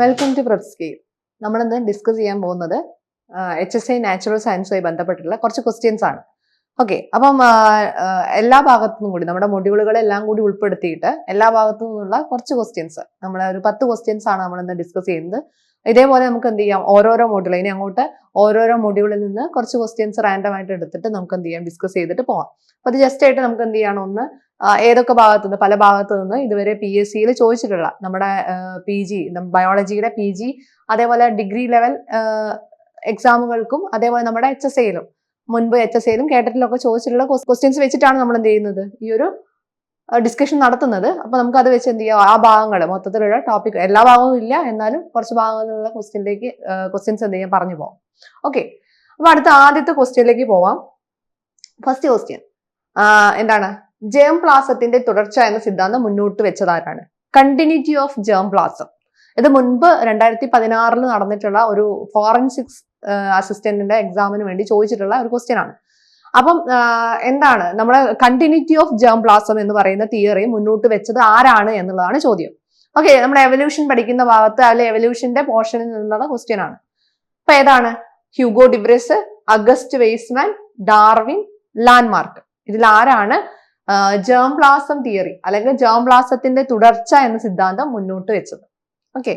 Welcome to പ്രസ്കെയിൽ നമ്മളിന്ന് discuss ചെയ്യാൻ പോകുന്നത് എച്ച് എസ് ഐ നാച്ചുറൽ സയൻസുമായി ബന്ധപ്പെട്ടിട്ടുള്ള കുറച്ച് ക്വസ്റ്റ്യൻസ് ആണ്. ഓക്കെ അപ്പം എല്ലാ ഭാഗത്തു നിന്നും കൂടി നമ്മുടെ മൊഡ്യൂളുകളെല്ലാം കൂടി ഉൾപ്പെടുത്തിയിട്ട് എല്ലാ ഭാഗത്തു നിന്നുള്ള കുറച്ച് ക്വസ്റ്റ്യൻസ് നമ്മൾ ഒരു പത്ത് ക്വസ്റ്റ്യൻസ് ആണ് നമ്മൾ ഇന്ന് ഡിസ്കസ് ചെയ്യുന്നത്. ഇതേപോലെ നമുക്ക് എന്ത് ചെയ്യാം? ഓരോരോ മോഡ്യൂൾ ഇനി അങ്ങോട്ട് ഓരോരോ മോഡ്യൂളിൽ നിന്ന് കുറച്ച് ക്വസ്റ്റ്യൻസ് റാൻഡം ആയിട്ട് എടുത്തിട്ട് നമുക്ക് എന്ത് ചെയ്യാം? ഡിസ്കസ് ചെയ്തിട്ട് പോവാം. അപ്പൊ അത് ജസ്റ്റ് ആയിട്ട് നമുക്ക് എന്ത് ചെയ്യണം? ഒന്ന് ഏതൊക്കെ ഭാഗത്തു നിന്ന് പല ഭാഗത്തു നിന്ന് ഇതുവരെ പി എസ് സിയിൽ ചോദിച്ചിട്ടുള്ള നമ്മുടെ പി ജി ബയോളജിയുടെ പി ജി അതേപോലെ ഡിഗ്രി ലെവൽ എക്സാമുകൾക്കും അതേപോലെ നമ്മുടെ എച്ച് എസ് എയിലും മുൻപ് എച്ച് എസ് എയിലും കേട്ടിട്ടിലൊക്കെ ചോദിച്ചിട്ടുള്ള ക്വസ്റ്റ്യൻസ് വെച്ചിട്ടാണ് നമ്മൾ എന്ത് ചെയ്യുന്നത്? ഈ ഒരു ഡിസ്കഷൻ നടത്തുന്നത്. അപ്പൊ നമുക്ക് അത് വെച്ച് എന്ത് ചെയ്യാം? ആ ഭാഗങ്ങൾ മൊത്തത്തിലുള്ള ടോപ്പിക് എല്ലാ ഭാഗവും ഇല്ല. എന്നാലും കുറച്ച് ഭാഗങ്ങളിലുള്ള ക്വസ്റ്റ്യനിലേക്ക് ക്വസ്റ്റ്യൻസ് എന്ത് ചെയ്യാം? പറഞ്ഞു പോകാം. ഓക്കെ അപ്പൊ അടുത്ത ആദ്യത്തെ ക്വസ്റ്റ്യനിലേക്ക് പോവാം. ഫസ്റ്റ് ക്വസ്റ്റ്യൻ എന്താണ്? ജേം പ്ലാസത്തിന്റെ തുടർച്ച എന്ന സിദ്ധാന്തം മുന്നോട്ട് വെച്ചതാരാണ്? കണ്ടിന്യൂറ്റി ഓഫ് ജേം പ്ലാസം ഇത് മുൻപ് രണ്ടായിരത്തി പതിനാറിൽ നടന്നിട്ടുള്ള ഒരു ഫോറൻസിക്സ് അസിസ്റ്റന്റിന്റെ എക്സാമിന് വേണ്ടി ചോദിച്ചിട്ടുള്ള ഒരു ക്വസ്റ്റ്യൻ ആണ്. അപ്പം എന്താണ്? നമ്മുടെ കണ്ടിന്യൂറ്റി ഓഫ് ജേം പ്ലാസം എന്ന് പറയുന്ന തിയറി മുന്നോട്ട് വെച്ചത് ആരാണ് എന്നുള്ളതാണ് ചോദ്യം. ഓക്കെ നമ്മുടെ എവല്യൂഷൻ പഠിക്കുന്ന ഭാഗത്ത് അതിലെ എവല്യൂഷന്റെ പോർഷനിൽ നിന്നുള്ള ക്വസ്റ്റ്യൻ ആണ്. അപ്പൊ ഏതാണ്? Hugo de Vries August Weismann Darwin Lamarck. ഇതിൽ ആരാണ്? ജേം പ്ലാസം തിയറി അല്ലെങ്കിൽ ജേം പ്ലാസത്തിന്റെ തുടർച്ച എന്ന സിദ്ധാന്തം മുന്നോട്ട് വെച്ചത്. ഓക്കെ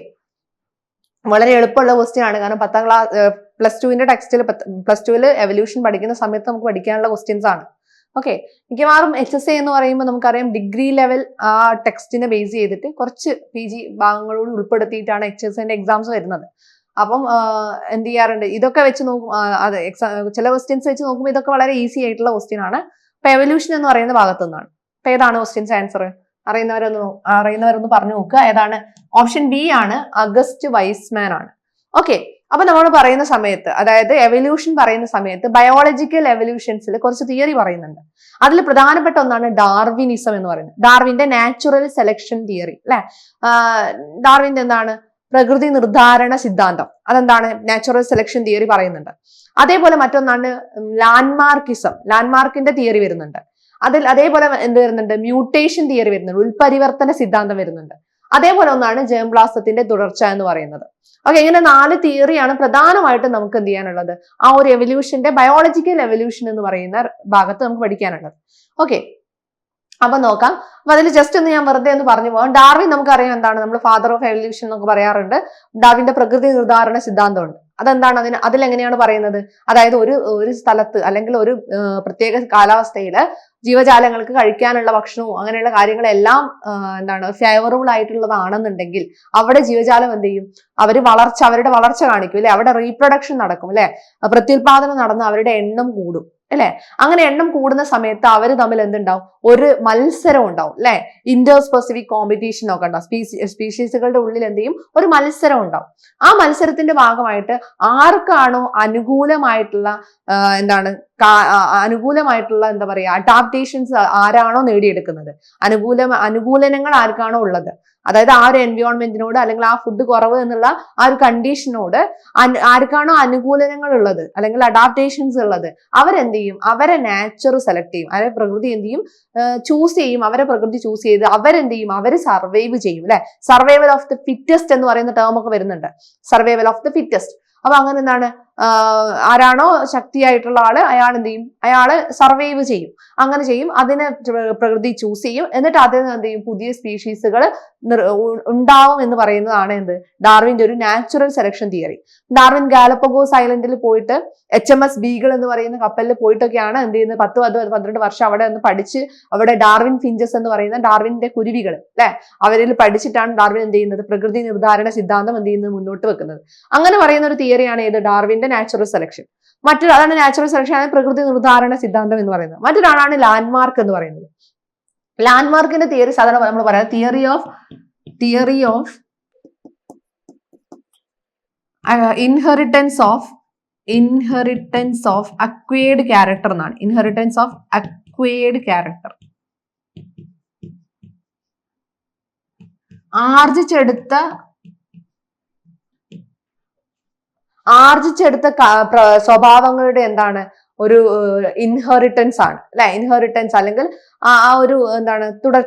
വളരെ എളുപ്പമുള്ള ക്വസ്റ്റ്യൻ ആണ്. കാരണം പത്താം ക്ലാസ് പ്ലസ് ടുവിന്റെ ടെക്സ്റ്റിൽ പ്ലസ് ടുവിൽ എവല്യൂഷൻ പഠിക്കുന്ന സമയത്ത് നമുക്ക് പഠിക്കാനുള്ള ക്വസ്റ്റ്യൻസ് ആണ്. ഓക്കെ മിക്കവാറും എച്ച് എസ് എ എന്ന് പറയുമ്പോൾ നമുക്കറിയാം ഡിഗ്രി ലെവൽ ആ ടെക്സ്റ്റിനെ ബേസ് ചെയ്തിട്ട് കുറച്ച് പി ജി ഭാഗങ്ങളോട് ഉൾപ്പെടുത്തിയിട്ടാണ് എച്ച് എസ് എന്റെ എക്സാംസ് വരുന്നത്. അപ്പം എന്ത് ചെയ്യാറുണ്ട്? ഇതൊക്കെ വെച്ച് നോക്കും അതെ എക്സാം ചില ക്വസ്റ്റ്യൻസ് വെച്ച് നോക്കുമ്പോൾ ഇതൊക്കെ വളരെ ഈസി ആയിട്ടുള്ള ക്വസ്റ്റ്യൻ ആണ്. അപ്പൊ എവല്യൂഷൻ എന്ന് പറയുന്ന ഭാഗത്തു നിന്നാണ് ഏതാണ് ക്വസ്റ്റ്യൻസ് ആൻസർ അറിയുന്നവരൊന്ന് അറിയുന്നവരൊന്ന് പറഞ്ഞു നോക്കുക. ഏതാണ്? ഓപ്ഷൻ ബി ആണ് അഗസ്റ്റ് വൈസ്മാൻ ആണ്. ഓക്കെ. അപ്പൊ നമ്മൾ പറയുന്ന സമയത്ത് അതായത് എവല്യൂഷൻ പറയുന്ന സമയത്ത് ബയോളജിക്കൽ എവല്യൂഷൻസിൽ കുറച്ച് തിയറി പറയുന്നുണ്ട്. അതിൽ പ്രധാനപ്പെട്ട ഒന്നാണ് ഡാർവിനിസം എന്ന് പറയുന്നത്. ഡാർവിന്റെ നാച്ചുറൽ സെലക്ഷൻ തിയറി അല്ലെ? ഡാർവിന്റെ എന്താണ്? പ്രകൃതി നിർദ്ധാരണ സിദ്ധാന്തം. അതെന്താണ്? നാച്ചുറൽ സെലക്ഷൻ തിയറി പറയുന്നുണ്ട്. അതേപോലെ മറ്റൊന്നാണ് ലാൻഡ്മാർക്കിസം ലാൻഡ്മാർക്കിന്റെ തിയറി വരുന്നുണ്ട്. അതിൽ അതേപോലെ എന്ത് വരുന്നുണ്ട്? മ്യൂട്ടേഷൻ തിയറി വരുന്നുണ്ട്. ഉൽപരിവർത്തന സിദ്ധാന്തം വരുന്നുണ്ട്. അതേപോലെ ഒന്നാണ് ജേംബ്ലാസത്തിന്റെ തുടർച്ച എന്ന് പറയുന്നത്. ഓക്കെ ഇങ്ങനെ നാല് തിയറിയാണ് പ്രധാനമായിട്ടും നമുക്ക് എന്ത് ചെയ്യാനുള്ളത്? ആ ഒരു എവല്യൂഷന്റെ ബയോളജിക്കൽ എവല്യൂഷൻ എന്ന് പറയുന്ന ഭാഗത്ത് നമുക്ക് പഠിക്കാനുള്ളത്. ഓക്കെ അപ്പൊ നോക്കാം. അപ്പൊ അതിൽ ജസ്റ്റ് ഒന്ന് ഞാൻ വെറുതെ ഒന്ന് പറഞ്ഞു പോകാം. ഡാർവിൻ നമുക്കറിയാം എന്താണ്? നമ്മൾ ഫാദർ ഓഫ് എവല്യൂഷൻ എന്നൊക്കെ പറയാറുണ്ട്. ഡാർവിന്റെ പ്രകൃതി നിർദ്ധാരണ സിദ്ധാന്തമുണ്ട്. അതെന്താണ് അതിന്? അതിലെങ്ങനെയാണ് പറയുന്നത്? അതായത് ഒരു ഒരു സ്ഥലത്ത് അല്ലെങ്കിൽ ഒരു പ്രത്യേക കാലാവസ്ഥയിൽ ജീവജാലങ്ങൾക്ക് കഴിക്കാനുള്ള ഭക്ഷണവും അങ്ങനെയുള്ള കാര്യങ്ങളെല്ലാം എന്താണ് ഫേവറബിൾ ആയിട്ടുള്ളതാണെന്നുണ്ടെങ്കിൽ അവിടെ ജീവജാലം എന്ത് ചെയ്യും? അവർ വളർച്ച അവരുടെ വളർച്ച കാണിക്കും അല്ലെ? അവിടെ റീപ്രൊഡക്ഷൻ നടക്കും അല്ലെ? പ്രത്യുൽപാദനം നടന്ന് അവരുടെ എണ്ണം കൂടും അല്ലെ? അങ്ങനെ എണ്ണം കൂടുന്ന സമയത്ത് അവർ തമ്മിൽ എന്തുണ്ടാവും? ഒരു മത്സരം ഉണ്ടാവും അല്ലെ? ഇന്റർ സ്പെസിഫിക് കോമ്പറ്റീഷൻ ഒക്കെ ഉണ്ടാവും സ്പീസി സ്പീഷീസുകളുടെ ഉള്ളിൽ എന്ത് ചെയ്യും? ഒരു മത്സരം ഉണ്ടാവും. ആ മത്സരത്തിന്റെ ഭാഗമായിട്ട് ആർക്കാണോ അനുകൂലമായിട്ടുള്ള എന്താണ് അനുകൂലമായിട്ടുള്ള എന്താ പറയാ അഡാപ്റ്റേഷൻസ് ആരാണോ നേടിയെടുക്കുന്നത്. അനുകൂല അനുകൂലനങ്ങൾ ആർക്കാണോ ഉള്ളത്? അതായത് ആ ഒരു എൻവയോൺമെന്റിനോട് അല്ലെങ്കിൽ ആ ഫുഡ് കുറവ് എന്നുള്ള ആ ഒരു കണ്ടീഷനോട് ആർക്കാണോ അനുകൂലനങ്ങൾ ഉള്ളത്? അല്ലെങ്കിൽ അഡാപ്റ്റേഷൻസ് ഉള്ളത്? അവരെന്ത് ചെയ്യും? അവരെ നാച്ചർ സെലക്ട് ചെയ്യും. അവരെ പ്രകൃതി എന്ത് ചെയ്യും? ചൂസ് ചെയ്യും. അവരെ പ്രകൃതി ചൂസ് ചെയ്ത് അവരെന്ത് ചെയ്യും? അവർ സർവൈവ് ചെയ്യും അല്ലെ? സർവൈവൽ ഓഫ് ദി ഫിറ്റസ്റ്റ് എന്ന് പറയുന്ന ടേം ഒക്കെ വരുന്നുണ്ട്. സർവൈവൽ ഓഫ് ദി ഫിറ്റസ്റ്റ് അപ്പൊ അങ്ങനെ എന്താണ്? ആരാണോ ശക്തിയായിട്ടുള്ള ആൾ അയാൾ എന്ത് ചെയ്യും? അയാൾ സർവൈവ് ചെയ്യും. അങ്ങനെ ചെയ്യും. അതിനെ പ്രകൃതി ചൂസ് ചെയ്യും. എന്നിട്ട് അതിൽ നിന്ന് എന്ത് ചെയ്യും? പുതിയ സ്പീഷീസുകൾ ഉണ്ടാവും എന്ന് പറയുന്നതാണ് എന്ത്? ഡാർവിന്റെ ഒരു natural selection theory Darwin Galapagos ഐലൻഡിൽ പോയിട്ട് എച്ച് എം എസ് ബീഗൾ എന്ന് പറയുന്ന കപ്പലിൽ പോയിട്ടൊക്കെയാണ് എന്ത് ചെയ്യുന്നത്? പത്ത് പത്ത് പന്ത്രണ്ട് വർഷം അവിടെ ഒന്ന് പഠിച്ച് അവിടെ ഡാർവിൻ ഫിഞ്ചസ് എന്ന് പറയുന്ന ഡാർവിന്റെ കുരുവികൾ അല്ലെ? അവരിൽ പഠിച്ചിട്ടാണ് ഡാർവിൻ എന്ത് ചെയ്യുന്നത്? പ്രകൃതി നിർദ്ധാരണ സിദ്ധാന്തം എന്ത് ചെയ്യുന്നത്? മുന്നോട്ട് വെക്കുന്നത്. അങ്ങനെ പറയുന്ന ഒരു തിയറിയാണ് ഏത്? ഡാർവിന്റെ നാച്ചുറൽ സെലക്ഷൻ മറ്റൊരു അതാണ് നാച്ചുറൽ സെലക്ഷൻ ആണ് പ്രകൃതി നിർദ്ധാരണ സിദ്ധാന്തം എന്ന് പറയുന്നത്. മറ്റൊരാളാണ് ലാൻഡ്മാർക്ക് എന്ന് പറയുന്നത്. ലാൻഡ്മാർക്കിന്റെ തിയറി സാധാരണ നമ്മൾ പറയാം theory of theory of inheritance of inheritance of acquired character എന്നാണ്. ഇൻഹെറിറ്റൻസ് ഓഫ് അക്വേഡ് ക്യാരക്ടർ ആർജിച്ചെടുത്ത ആർജിച്ചെടുത്ത സ്വഭാവങ്ങളുടെ എന്താണ്? ഒരു ഇൻഹെറിറ്റൻസ് ആണ്. അല്ലെ? ഇൻഹെറിറ്റൻസ് അല്ലെങ്കിൽ ആ ഒരു എന്താണ് തുടർ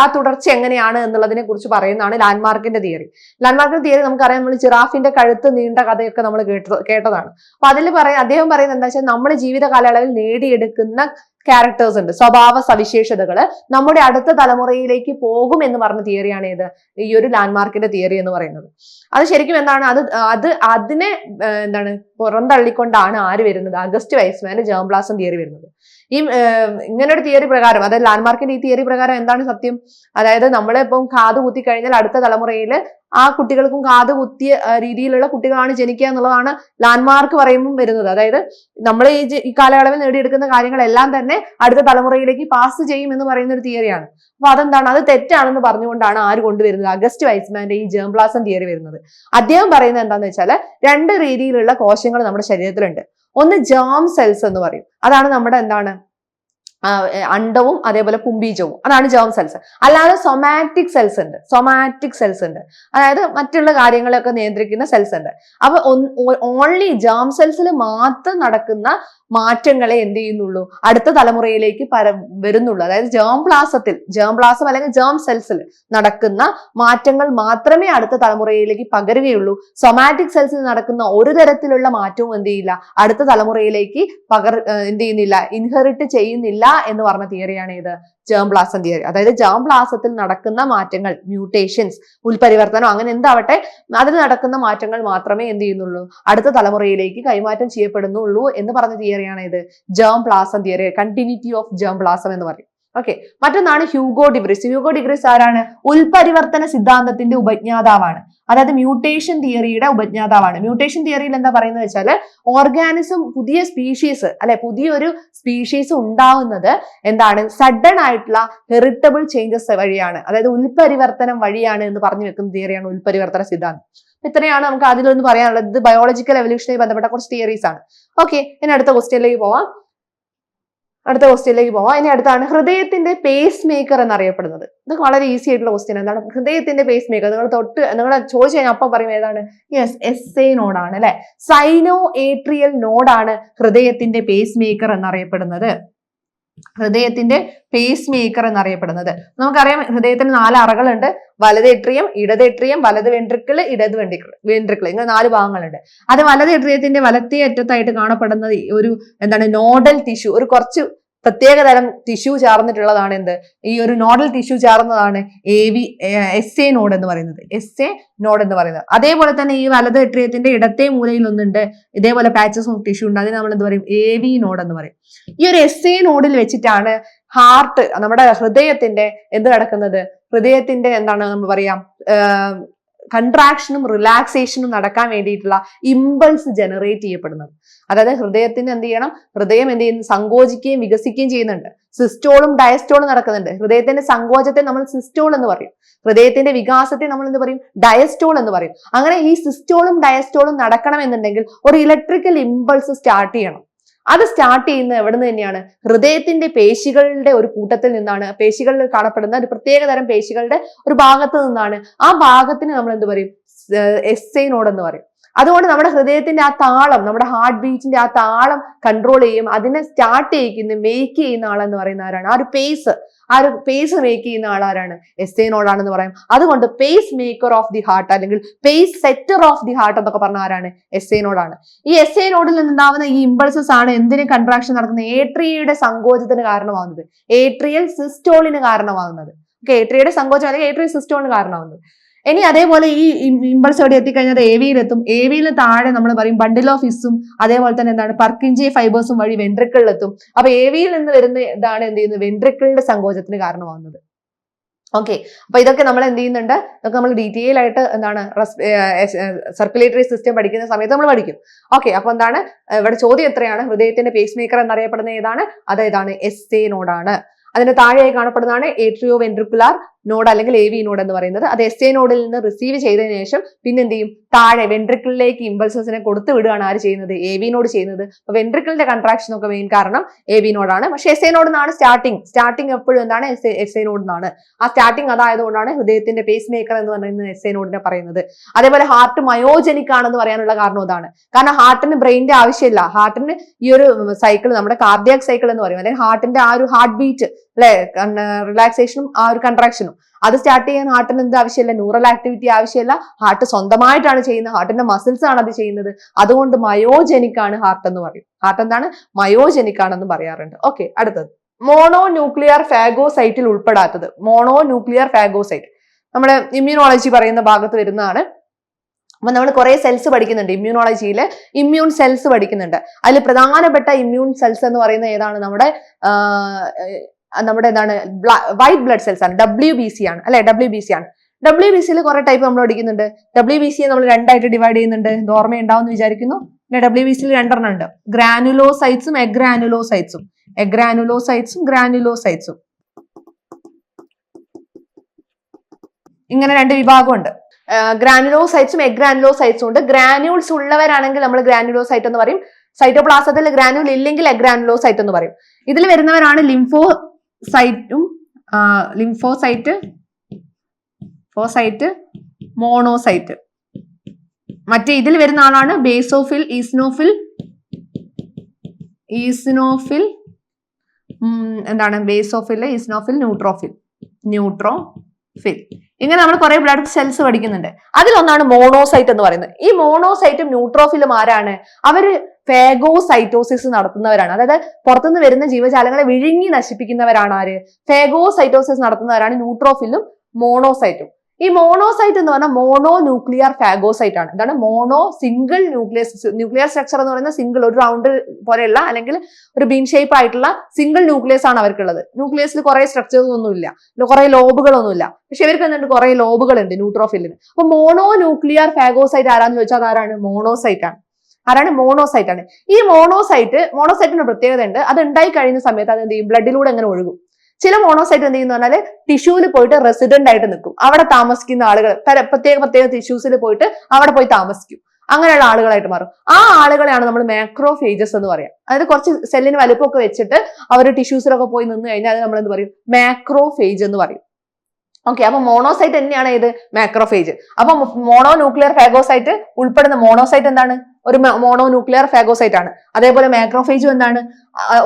ആ തുടർച്ച എങ്ങനെയാണ് എന്നുള്ളതിനെ കുറിച്ച് പറയുന്നതാണ് ലാൻഡ്മാർക്കിന്റെ തിയറി. ലാൻഡ്മാർക്കിന്റെ തിയറി നമുക്കറിയാം നമ്മൾ ജിറാഫിന്റെ കഴുത്ത് നീണ്ട കഥയൊക്കെ നമ്മൾ കേട്ട കേട്ടതാണ്. അപ്പൊ അതിൽ പറയാം അദ്ദേഹം പറയുന്നത് എന്താ വെച്ചാൽ നമ്മൾ ജീവിത കാലയളവിൽ നേടിയെടുക്കുന്ന ക്യാരക്ടേഴ്സ് ഉണ്ട് സ്വഭാവ സവിശേഷതകൾ നമ്മുടെ അടുത്ത തലമുറയിലേക്ക് പോകും എന്ന് പറഞ്ഞ തിയറിയാണ് ഏത് ഈ ഒരു ലാൻഡ്മാർക്കിന്റെ തിയറി എന്ന് പറയുന്നത്. അത് ശരിക്കും എന്താണ്? അത് അത് അതിനെ എന്താണ് പുറന്തള്ളിക്കൊണ്ടാണ് ആര് വരുന്നത്? അഗസ്റ്റ് വൈസ്മാന്റെ ജേംബ്ലാസം തിയറി വരുന്നത്. ഈ ഇങ്ങനെ ഒരു തിയറി പ്രകാരം അതായത് ലാൻഡ്മാർക്കിന്റെ ഈ തിയറി പ്രകാരം എന്താണ് സത്യം? അതായത് നമ്മളിപ്പം കാത് കുത്തി കഴിഞ്ഞാൽ അടുത്ത തലമുറയിൽ ആ കുട്ടികൾക്കും കാത് കുത്തിയ രീതിയിലുള്ള കുട്ടികളാണ് ജനിക്കുക എന്നുള്ളതാണ് ലാൻഡ്മാർക്ക് പറയുമ്പോൾ വരുന്നത്. അതായത് നമ്മൾ ഈ ഈ കാലയളവിൽ നേടിയെടുക്കുന്ന കാര്യങ്ങളെല്ലാം തന്നെ അടുത്ത തലമുറയിലേക്ക് പാസ് ചെയ്യും എന്ന് പറയുന്ന ഒരു തിയറിയാണ് അപ്പൊ അതെന്താണ്? അത് തെറ്റാണെന്ന് പറഞ്ഞുകൊണ്ടാണ് ആര് കൊണ്ടുവരുന്നത്? അഗസ്റ്റ് വൈസ്മാന്റെ ഈ ജേംപ്ലാസം തിയറി വരുന്നത്. അദ്ദേഹം പറയുന്നത് എന്താന്ന് വെച്ചാൽ രണ്ട് രീതിയിലുള്ള കോശങ്ങൾ നമ്മുടെ ശരീരത്തിലുണ്ട്. ഒന്ന് ജേം സെൽസ് എന്ന് പറയും. അതാണ് നമ്മുടെ എന്താണ്? അണ്ടവും അതേപോലെ പുംബീജവും അതാണ് ജേം സെൽസ് അല്ലാതെ സൊമാറ്റിക് സെൽസ് ഉണ്ട്. സൊമാറ്റിക് സെൽസ് ഉണ്ട്. അതായത് മറ്റുള്ള കാര്യങ്ങളൊക്കെ നിയന്ത്രിക്കുന്ന സെൽസ് ഉണ്ട്. അപ്പൊ ഓൺലി ജേം സെൽസിൽ മാത്രം നടക്കുന്ന മാറ്റങ്ങളെ എന്ത് ചെയ്യുന്നുള്ളൂ? അടുത്ത തലമുറയിലേക്ക് പര വരുന്നുള്ളൂ. അതായത് ജേം പ്ലാസത്തിൽ ജേം പ്ലാസം അല്ലെങ്കിൽ ജേം സെൽസിൽ നടക്കുന്ന മാറ്റങ്ങൾ മാത്രമേ അടുത്ത തലമുറയിലേക്ക് പകരുകയുള്ളൂ. സൊമാറ്റിക് സെൽസിൽ നടക്കുന്ന ഒരു തരത്തിലുള്ള മാറ്റവും എന്ത് ചെയ്യില്ല? അടുത്ത തലമുറയിലേക്ക് പകർ എന്ത് ചെയ്യുന്നില്ല. ഇൻഹെറിറ്റ് ചെയ്യുന്നില്ല എന്ന് പറഞ്ഞ തിയറിയാണ് ഇത്. ജേം പ്ലാസം തിയറി അതായത് ജേം പ്ലാസത്തിൽ നടക്കുന്ന മാറ്റങ്ങൾ മ്യൂട്ടേഷൻസ് ഉൽപരിവർത്തനം അങ്ങനെ എന്താവട്ടെ അതിൽ നടക്കുന്ന മാറ്റങ്ങൾ മാത്രമേ എന്ത് ചെയ്യുന്നുള്ളൂ? അടുത്ത തലമുറയിലേക്ക് കൈമാറ്റം ചെയ്യപ്പെടുന്നുള്ളൂ എന്ന് പറഞ്ഞ തിയറിയാണ് ഇത്. Germ plasm theory continuity of germ plasm എന്ന് പറയും. ഓക്കെ മറ്റൊന്നാണ് ഹ്യൂഗോ ഡിഗ്രിസ്. ഹ്യൂഗോ ഡിഗ്രിസ് ആരാണ്? ഉൽപരിവർത്തന സിദ്ധാന്തത്തിന്റെ ഉപജ്ഞാതാവാണ്. അതായത് മ്യൂട്ടേഷൻ തിയറിയുടെ ഉപജ്ഞാതാവാണ്. മ്യൂട്ടേഷൻ തിയറിയിൽ എന്താ പറയുന്നത് വെച്ചാൽ ഓർഗാനിസം പുതിയ സ്പീഷീസ് അല്ലെ പുതിയൊരു സ്പീഷീസ് ഉണ്ടാവുന്നത് എന്താണ്? സഡൻ ആയിട്ടുള്ള ഹെറിറ്റബിൾ ചേഞ്ചസ് വഴിയാണ്. അതായത് ഉൽപരിവർത്തനം വഴിയാണ് എന്ന് പറഞ്ഞു വെക്കുന്ന തിയറിയാണ് ഉൽപരിവർത്തന സിദ്ധാന്തം. ഇത്രയാണ് നമുക്ക് അതിലൊന്ന് പറയാനുള്ളത്. ബയോളജിക്കൽ എവല്യൂഷനുമായി ബന്ധപ്പെട്ട കുറച്ച് തിയറീസ് ആണ്. ഓക്കെ ഇനി അടുത്ത ക്വസ്റ്റ്യനിലേക്ക് പോവാം. അടുത്ത ക്വസ്റ്റ്യനിലേക്ക് പോവാം. ഇനി അടുത്താണ്. ഹൃദയത്തിന്റെ പേസ് മേക്കർ എന്നറിയപ്പെടുന്നത്. ഇതൊക്കെ വളരെ ഈസി ആയിട്ടുള്ള ക്വസ്റ്റ്യൻ. എന്താണ്? ഹൃദയത്തിന്റെ പേസ് മേക്കർ നിങ്ങൾ തൊട്ട് നിങ്ങൾ ചോദിച്ചു കഴിഞ്ഞാൽ അപ്പം പറയും ഏതാണ്? യെസ് എസ് എ നോഡാണ് അല്ലെ? സൈനോ ഏട്രിയൽ നോഡാണ് ഹൃദയത്തിന്റെ പേസ് മേക്കർ എന്നറിയപ്പെടുന്നത്. ഹൃദയത്തിന്റെ പേസ് മേക്കർ എന്നറിയപ്പെടുന്നത്. നമുക്കറിയാം ഹൃദയത്തിന് നാല് അറകളുണ്ട്. വലത് എട്രിയം ഇടത് എട്രിയം വലത് വെൻട്രിക്കിൾ ഇടത് വെൻട്രിക്കിൾ വെൻട്രിക്കിൾ ഇങ്ങനെ നാല് ഭാഗങ്ങളുണ്ട്. അത് വലത് എട്രിയത്തിന്റെ വലത്തേ അറ്റത്തായിട്ട് കാണപ്പെടുന്നത് ഒരു എന്താണ് നോഡൽ ടിഷ്യൂ ഒരു കുറച്ച് പ്രത്യേക തരം ടിഷ്യൂ ചേർന്നിട്ടുള്ളതാണ് എന്ത്? ഈ ഒരു നോഡൽ ടിഷ്യൂ ചേർന്നതാണ് A V S A node എന്ന് പറയുന്നത്. എസ് എ നോഡ് എന്ന് പറയുന്നത്. അതേപോലെ തന്നെ ഈ വലത് എട്രിയത്തിന്റെ ഇടത്തെ മൂലയിൽ ഒന്നുണ്ട് ഇതേപോലെ പാച്ചസ് ഓഫ് ടിഷ്യൂ ഉണ്ട്. അതിന് നമ്മൾ എന്ത് പറയും? എ വി നോഡ് എന്ന് പറയും. ഈ ഒരു എസ് എ നോഡിൽ വെച്ചിട്ടാണ് ഹാർട്ട് നമ്മുടെ ഹൃദയത്തിന്റെ എന്ത് കിടക്കുന്നത്? ഹൃദയത്തിന്റെ എന്താണ് നമ്മൾ പറയാം? കൺട്രാക്ഷനും റിലാക്സേഷനും നടക്കാൻ വേണ്ടിയിട്ടുള്ള ഇമ്പൾസ് ജനറേറ്റ് ചെയ്യപ്പെടുന്നത്. അതായത് ഹൃദയത്തിന് എന്ത് ചെയ്യണം? ഹൃദയം എന്ത് ചെയ്യുന്നു? സങ്കോചിക്കുകയും വികസിക്കുകയും ചെയ്യുന്നുണ്ട്. സിസ്റ്റോളും ഡയസ്റ്റോളും നടക്കുന്നുണ്ട്. ഹൃദയത്തിന്റെ സങ്കോചത്തെ നമ്മൾ സിസ്റ്റോൾ എന്ന് പറയും. ഹൃദയത്തിന്റെ വികാസത്തെ നമ്മൾ എന്ത് പറയും? ഡയസ്റ്റോൾ എന്ന് പറയും. അങ്ങനെ ഈ സിസ്റ്റോളും ഡയസ്റ്റോളും നടക്കണം എന്നുണ്ടെങ്കിൽ ഒരു ഇലക്ട്രിക്കൽ ഇമ്പൾസ് സ്റ്റാർട്ട് ചെയ്യണം. അത് സ്റ്റാർട്ട് ചെയ്യുന്നത് എവിടെ നിന്ന് തന്നെയാണ്? ഹൃദയത്തിന്റെ പേശികളുടെ ഒരു കൂട്ടത്തിൽ നിന്നാണ്. പേശികളിൽ കാണപ്പെടുന്ന ഒരു പ്രത്യേക തരം പേശികളുടെ ഒരു ഭാഗത്ത് നിന്നാണ്. ആ ഭാഗത്തിന് നമ്മൾ എന്ത് പറയും? എസ് എന്ന് പറയും. അതുകൊണ്ട് നമ്മുടെ ഹൃദയത്തിന്റെ ആ താളം നമ്മുടെ ഹാർട്ട് ബീറ്റിന്റെ ആ താളം കൺട്രോൾ ചെയ്യും. അതിനെ സ്റ്റാർട്ട് ചെയ്യിക്കുന്ന മേക്ക് ചെയ്യുന്ന ആളെന്ന് പറയുന്ന ആരാണ്? ആ ഒരു പേസ് ആ ഒരു പേസ് മേക്ക് ചെയ്യുന്ന ആളാരാണ്? എസ് എ നോഡാണെന്ന് പറയും. അതുകൊണ്ട് pacemaker of the heart അല്ലെങ്കിൽ pacesetter of the heart എന്നൊക്കെ പറഞ്ഞ ആരാണ്? എസ് എ ഈ എസ് എ നോഡിൽ നിന്നുണ്ടാവുന്ന ഈ ഇമ്പൾസസ് ആണ് എന്തിന് കൺട്രാക്ഷൻ നടക്കുന്നത്? ഏട്രിയയുടെ സങ്കോചത്തിന് കാരണമാകുന്നത് ഏട്രിയൽ സിസ്റ്റോളിന് കാരണമാകുന്നത് ഓക്കെ ഏട്രിയയുടെ സങ്കോചം അല്ലെങ്കിൽ ഏട്രിയൽ സിസ്റ്റോളിന് കാരണമാകുന്നത് ഇനി അതേപോലെ ഈ ഇമ്പൾസ് എവിടെ എത്തിക്കഴിഞ്ഞാൽ എ വിയിലെത്തും എ വിയിൽ താഴെ നമ്മൾ പറയും ബണ്ടിൽ ഓഫ് ഇസും അതേപോലെ തന്നെ എന്താണ്? പർക്കിഞ്ചി ഫൈബേഴ്സും വഴി വെൻട്രിക്കിളിലെത്തും. അപ്പൊ എ വിയിൽ നിന്ന് വരുന്ന ഇതാണ് എന്ത് ചെയ്യുന്നത്? വെൻട്രിക്കിളിന്റെ സങ്കോചത്തിന് കാരണമാകുന്നത് ഓക്കെ അപ്പൊ ഇതൊക്കെ നമ്മൾ എന്ത് ചെയ്യുന്നുണ്ട്? ഇതൊക്കെ നമ്മൾ ഡീറ്റെയിൽ ആയിട്ട് എന്താണ്? സർക്കുലേറ്ററി സിസ്റ്റം പഠിക്കുന്ന സമയത്ത് നമ്മൾ പഠിക്കും. ഓക്കെ അപ്പൊ എന്താണ്? ഇവിടെ ചോദ്യം എത്രയാണ്? ഹൃദയത്തിന്റെ പേസ് മേക്കർ എന്നറിയപ്പെടുന്ന ഏതാണ്? അത് ഏതാണ്? എസ് എ നോഡാണ് അതിന് താഴെയായി കാണപ്പെടുന്നതാണ് ഏട്രിയോ വെൻട്രിക്കുലാർ നോഡ് അല്ലെങ്കിൽ എ വി നോഡ് എന്ന് പറയുന്നത് അത് എസ് എ നോഡിൽ നിന്ന് റിസീവ് ചെയ്തതിനു ശേഷം പിന്നെ എന്ത് ചെയ്യും? താഴെ വെൻട്രിക്കിളിലേക്ക് ഇമ്പൾസസിനെ കൊടുത്തു വിടുകയാണ് ആര് ചെയ്യുന്നത്? എ വി നോഡ് ചെയ്യുന്നത്. അപ്പൊ വെൻട്രിക്കിളിന്റെ കൺട്രാക്ഷൻ ഒക്കെ മെയിൻ കാരണം എ വി നോഡാണ് പക്ഷെ എസ് എ നോഡ് നിന്നാണ് സ്റ്റാർട്ടിങ് സ്റ്റാർട്ടിങ് എപ്പോഴും എന്താണ്? എസ് എസ് എ ആ സ്റ്റാർട്ടിങ് അതായതുകൊണ്ടാണ് ഹൃദയത്തിന്റെ പേസ് മേക്കർ എന്ന് പറയുന്നത് എസ് എ നോഡിനെ പറയുന്നത്. അതേപോലെ ഹാർട്ട് മയോജനിക് ആണെന്ന് പറയാനുള്ള കാരണം അതാണ്. കാരണം ഹാർട്ടിന് ബ്രെയിനിന്റെ ആവശ്യമില്ല. ഹാർട്ടിന് ഈ ഒരു സൈക്കിൾ നമ്മുടെ കാർഡിയാക് സൈക്കിൾ എന്ന് പറയും. അല്ലെങ്കിൽ ഹാർട്ടിന്റെ ആ ഒരു ഹാർട്ട് ബീറ്റ് അല്ലെ റിലാക്സേഷനും ആ ഒരു കൺട്രാക്ഷനും അത് സ്റ്റാർട്ട് ചെയ്യാൻ ഹാർട്ടിന് എന്ത് ആവശ്യമില്ല? ന്യൂറൽ ആക്ടിവിറ്റി ആവശ്യമില്ല. ഹാർട്ട് സ്വന്തമായിട്ടാണ് ചെയ്യുന്നത്. ഹാർട്ടിന്റെ മസിൽസ് ആണ് അത് ചെയ്യുന്നത്. അതുകൊണ്ട് മയോജനിക് ആണ് ഹാർട്ട് എന്ന് പറയും. ഹാർട്ട് എന്താണ്? മയോജനിക് ആണെന്ന് പറയാറുണ്ട്. ഓക്കെ അടുത്തത്. മോണോ ന്യൂക്ലിയർ ഫാഗോസൈറ്റിൽ ഉൾപ്പെടാത്തത്. മോണോ ന്യൂക്ലിയർ ഫാഗോസൈറ്റ് നമ്മുടെ ഇമ്മ്യൂണോളജി പറയുന്ന ഭാഗത്ത് വരുന്നതാണ്. അപ്പൊ നമ്മൾ കുറെ സെൽസ് പഠിക്കുന്നുണ്ട്. ഇമ്മ്യൂണോളജിയിൽ ഇമ്മ്യൂൺ സെൽസ് പഠിക്കുന്നുണ്ട്. അതിൽ പ്രധാനപ്പെട്ട ഇമ്മ്യൂൺ സെൽസ് എന്ന് പറയുന്നത് ഏതാണ്? നമ്മുടെ നമ്മുടെ എന്താണ് വൈറ്റ് ബ്ലഡ് സെൽസ് ആണ് ഡബ്ല്യു ബി സി ആണ് അല്ലെ? ഡബ്ല്യു ബി സി ആണ്. ഡബ്ല്യു ബി സിയിൽ കുറെ ടൈപ്പ് നമ്മൾ പഠിക്കുന്നുണ്ട്. ഡബ്ല്യു ബി സിയെ നമ്മൾ രണ്ടായിട്ട് ഡിവൈഡ് ചെയ്യുന്നുണ്ട്. ഇത് ഓർമ്മയുണ്ടാവും എന്ന് വിചാരിക്കുന്നു. പിന്നെ ഡബ്ല്യു ബി സിയിൽ രണ്ടെണ്ണം ഉണ്ട്. ഗ്രാനുലോസൈറ്റ്സും എഗ്രാനുലോസൈറ്റ്സും എഗ്രാനുലോസൈറ്റ്സും ഗ്രാനുലോസൈറ്റ്സും ഇങ്ങനെ രണ്ട് വിഭാഗമുണ്ട്. ഗ്രാനുലോസൈറ്റ്സും എഗ്രാനുലോസൈറ്റ്സും ഉണ്ട്. ഗ്രാനുൾസ് ഉള്ളവരാണെങ്കിൽ നമ്മൾ ഗ്രാനുലോസൈറ്റ് എന്ന് പറയും. സൈറ്റോപ്ലാസത്തിൽ ഗ്രാനുൾ ഇല്ലെങ്കിൽ എഗ്രാനുലോസൈറ്റ് എന്ന് പറയും. ഇതിൽ വരുന്നവരാണ് ലിംഫോ സൈറ്റും ലിംഫോസൈറ്റ് ഫോസൈറ്റ് മോണോസൈറ്റ് മറ്റേ ഇതിൽ വരുന്ന ആളാണ് ബേസോഫിൽ ഈസ്നോഫിൽ ഈസ്നോഫിൽ എന്താണ് ബേസോഫിൽ ഈസ്നോഫിൽ ന്യൂട്രോഫിൽ ന്യൂട്രോഫിൽ ഇങ്ങനെ നമ്മൾ കുറെ ബ്ലഡ് സെൽസ് പഠിക്കുന്നുണ്ട്. അതിലൊന്നാണ് മോണോസൈറ്റ് എന്ന് പറയുന്നത്. ഈ മോണോസൈറ്റും ന്യൂട്രോഫിലും ആരാണ്? അവർ ഫേഗോസൈറ്റോസിസ് നടത്തുന്നവരാണ്. അതായത് പുറത്തുനിന്ന് വരുന്ന ജീവജാലങ്ങളെ വിഴുങ്ങി നശിപ്പിക്കുന്നവരാണ് ആര്? ഫേഗോസൈറ്റോസിസ് നടത്തുന്നവരാണ് ന്യൂട്രോഫിലും മോണോസൈറ്റും. ഈ മോണോസൈറ്റ് എന്ന് പറഞ്ഞാൽ മോണോ ന്യൂക്ലിയർ ഫാഗോസൈറ്റ് ആണ് എന്താണ് mono single nucleus nuclear structure എന്ന് പറയുന്നത് സിംഗിൾ ഒരു റൗണ്ട് പോലെയുള്ള അല്ലെങ്കിൽ ഒരു ബീൻ ഷേപ്പ് ആയിട്ടുള്ള സിംഗിൾ ന്യൂക്ലിയസ് ആണ് അവർക്കുള്ളത്. ന്യൂക്ലിയസിൽ കുറെ സ്ട്രക്ചേഴ്സ് ഒന്നുമില്ല. കുറെ ലോബുകളൊന്നുമില്ല. പക്ഷെ ഇവർക്ക് എന്തുണ്ട്? കുറെ ലോബുകൾ ഉണ്ട് ന്യൂട്രോഫിലിന് അപ്പൊ മോണോ ന്യൂക്ലിയർ ഫാഗോസൈറ്റ് ആരാന്ന് ചോദിച്ചാൽ അതാരാണ്? മോണോസൈറ്റ് ആണ് ആരാണ്? മോണോസൈറ്റ് ആണ്. ഈ മോണോസൈറ്റ് മോണോസൈറ്റിന് പ്രത്യേകത ഉണ്ട്. അത് ഉണ്ടായി കഴിയുന്ന സമയത്ത് അത് എന്ത് ചെയ്യും? ബ്ലഡിലൂടെ എങ്ങനെ ഒഴുകും? ചില മോണോസൈറ്റ് എന്ത് ചെയ്യുന്ന പറഞ്ഞാൽ ടിഷ്യൂവിൽ പോയിട്ട് റെസിഡന്റ് ആയിട്ട് നിൽക്കും. അവിടെ താമസിക്കുന്ന ആളുകൾ പ്രത്യേക പ്രത്യേക ടിഷ്യൂസിൽ പോയിട്ട് അവിടെ പോയി താമസിക്കും. അങ്ങനെയുള്ള ആളുകളായിട്ട് മാറും. ആ ആളുകളെയാണ് നമ്മൾ മാക്രോഫേജസ് എന്ന് പറയാം. അതായത് കുറച്ച് സെല്ലിന് വലുപ്പമൊക്കെ വെച്ചിട്ട് അവർ ടിഷ്യൂസിലൊക്കെ പോയി നിന്ന് കഴിഞ്ഞാൽ അത് നമ്മൾ എന്ത് പറയും? മാക്രോഫേജ് എന്ന് പറയും. ഓക്കെ അപ്പൊ മോണോസൈറ്റ് തന്നെയാണ് ഇത് മാക്രോഫേജ് അപ്പൊ മോണോ ന്യൂക്ലിയർ ഫാഗോസൈറ്റ് ഉൾപ്പെടുന്ന മോണോസൈറ്റ് എന്താണ്? ഒരു മോണോ ന്യൂക്ലിയർ ഫാഗോസൈറ്റ് ആണ്. അതേപോലെ മാക്രോഫേജും എന്താണ്?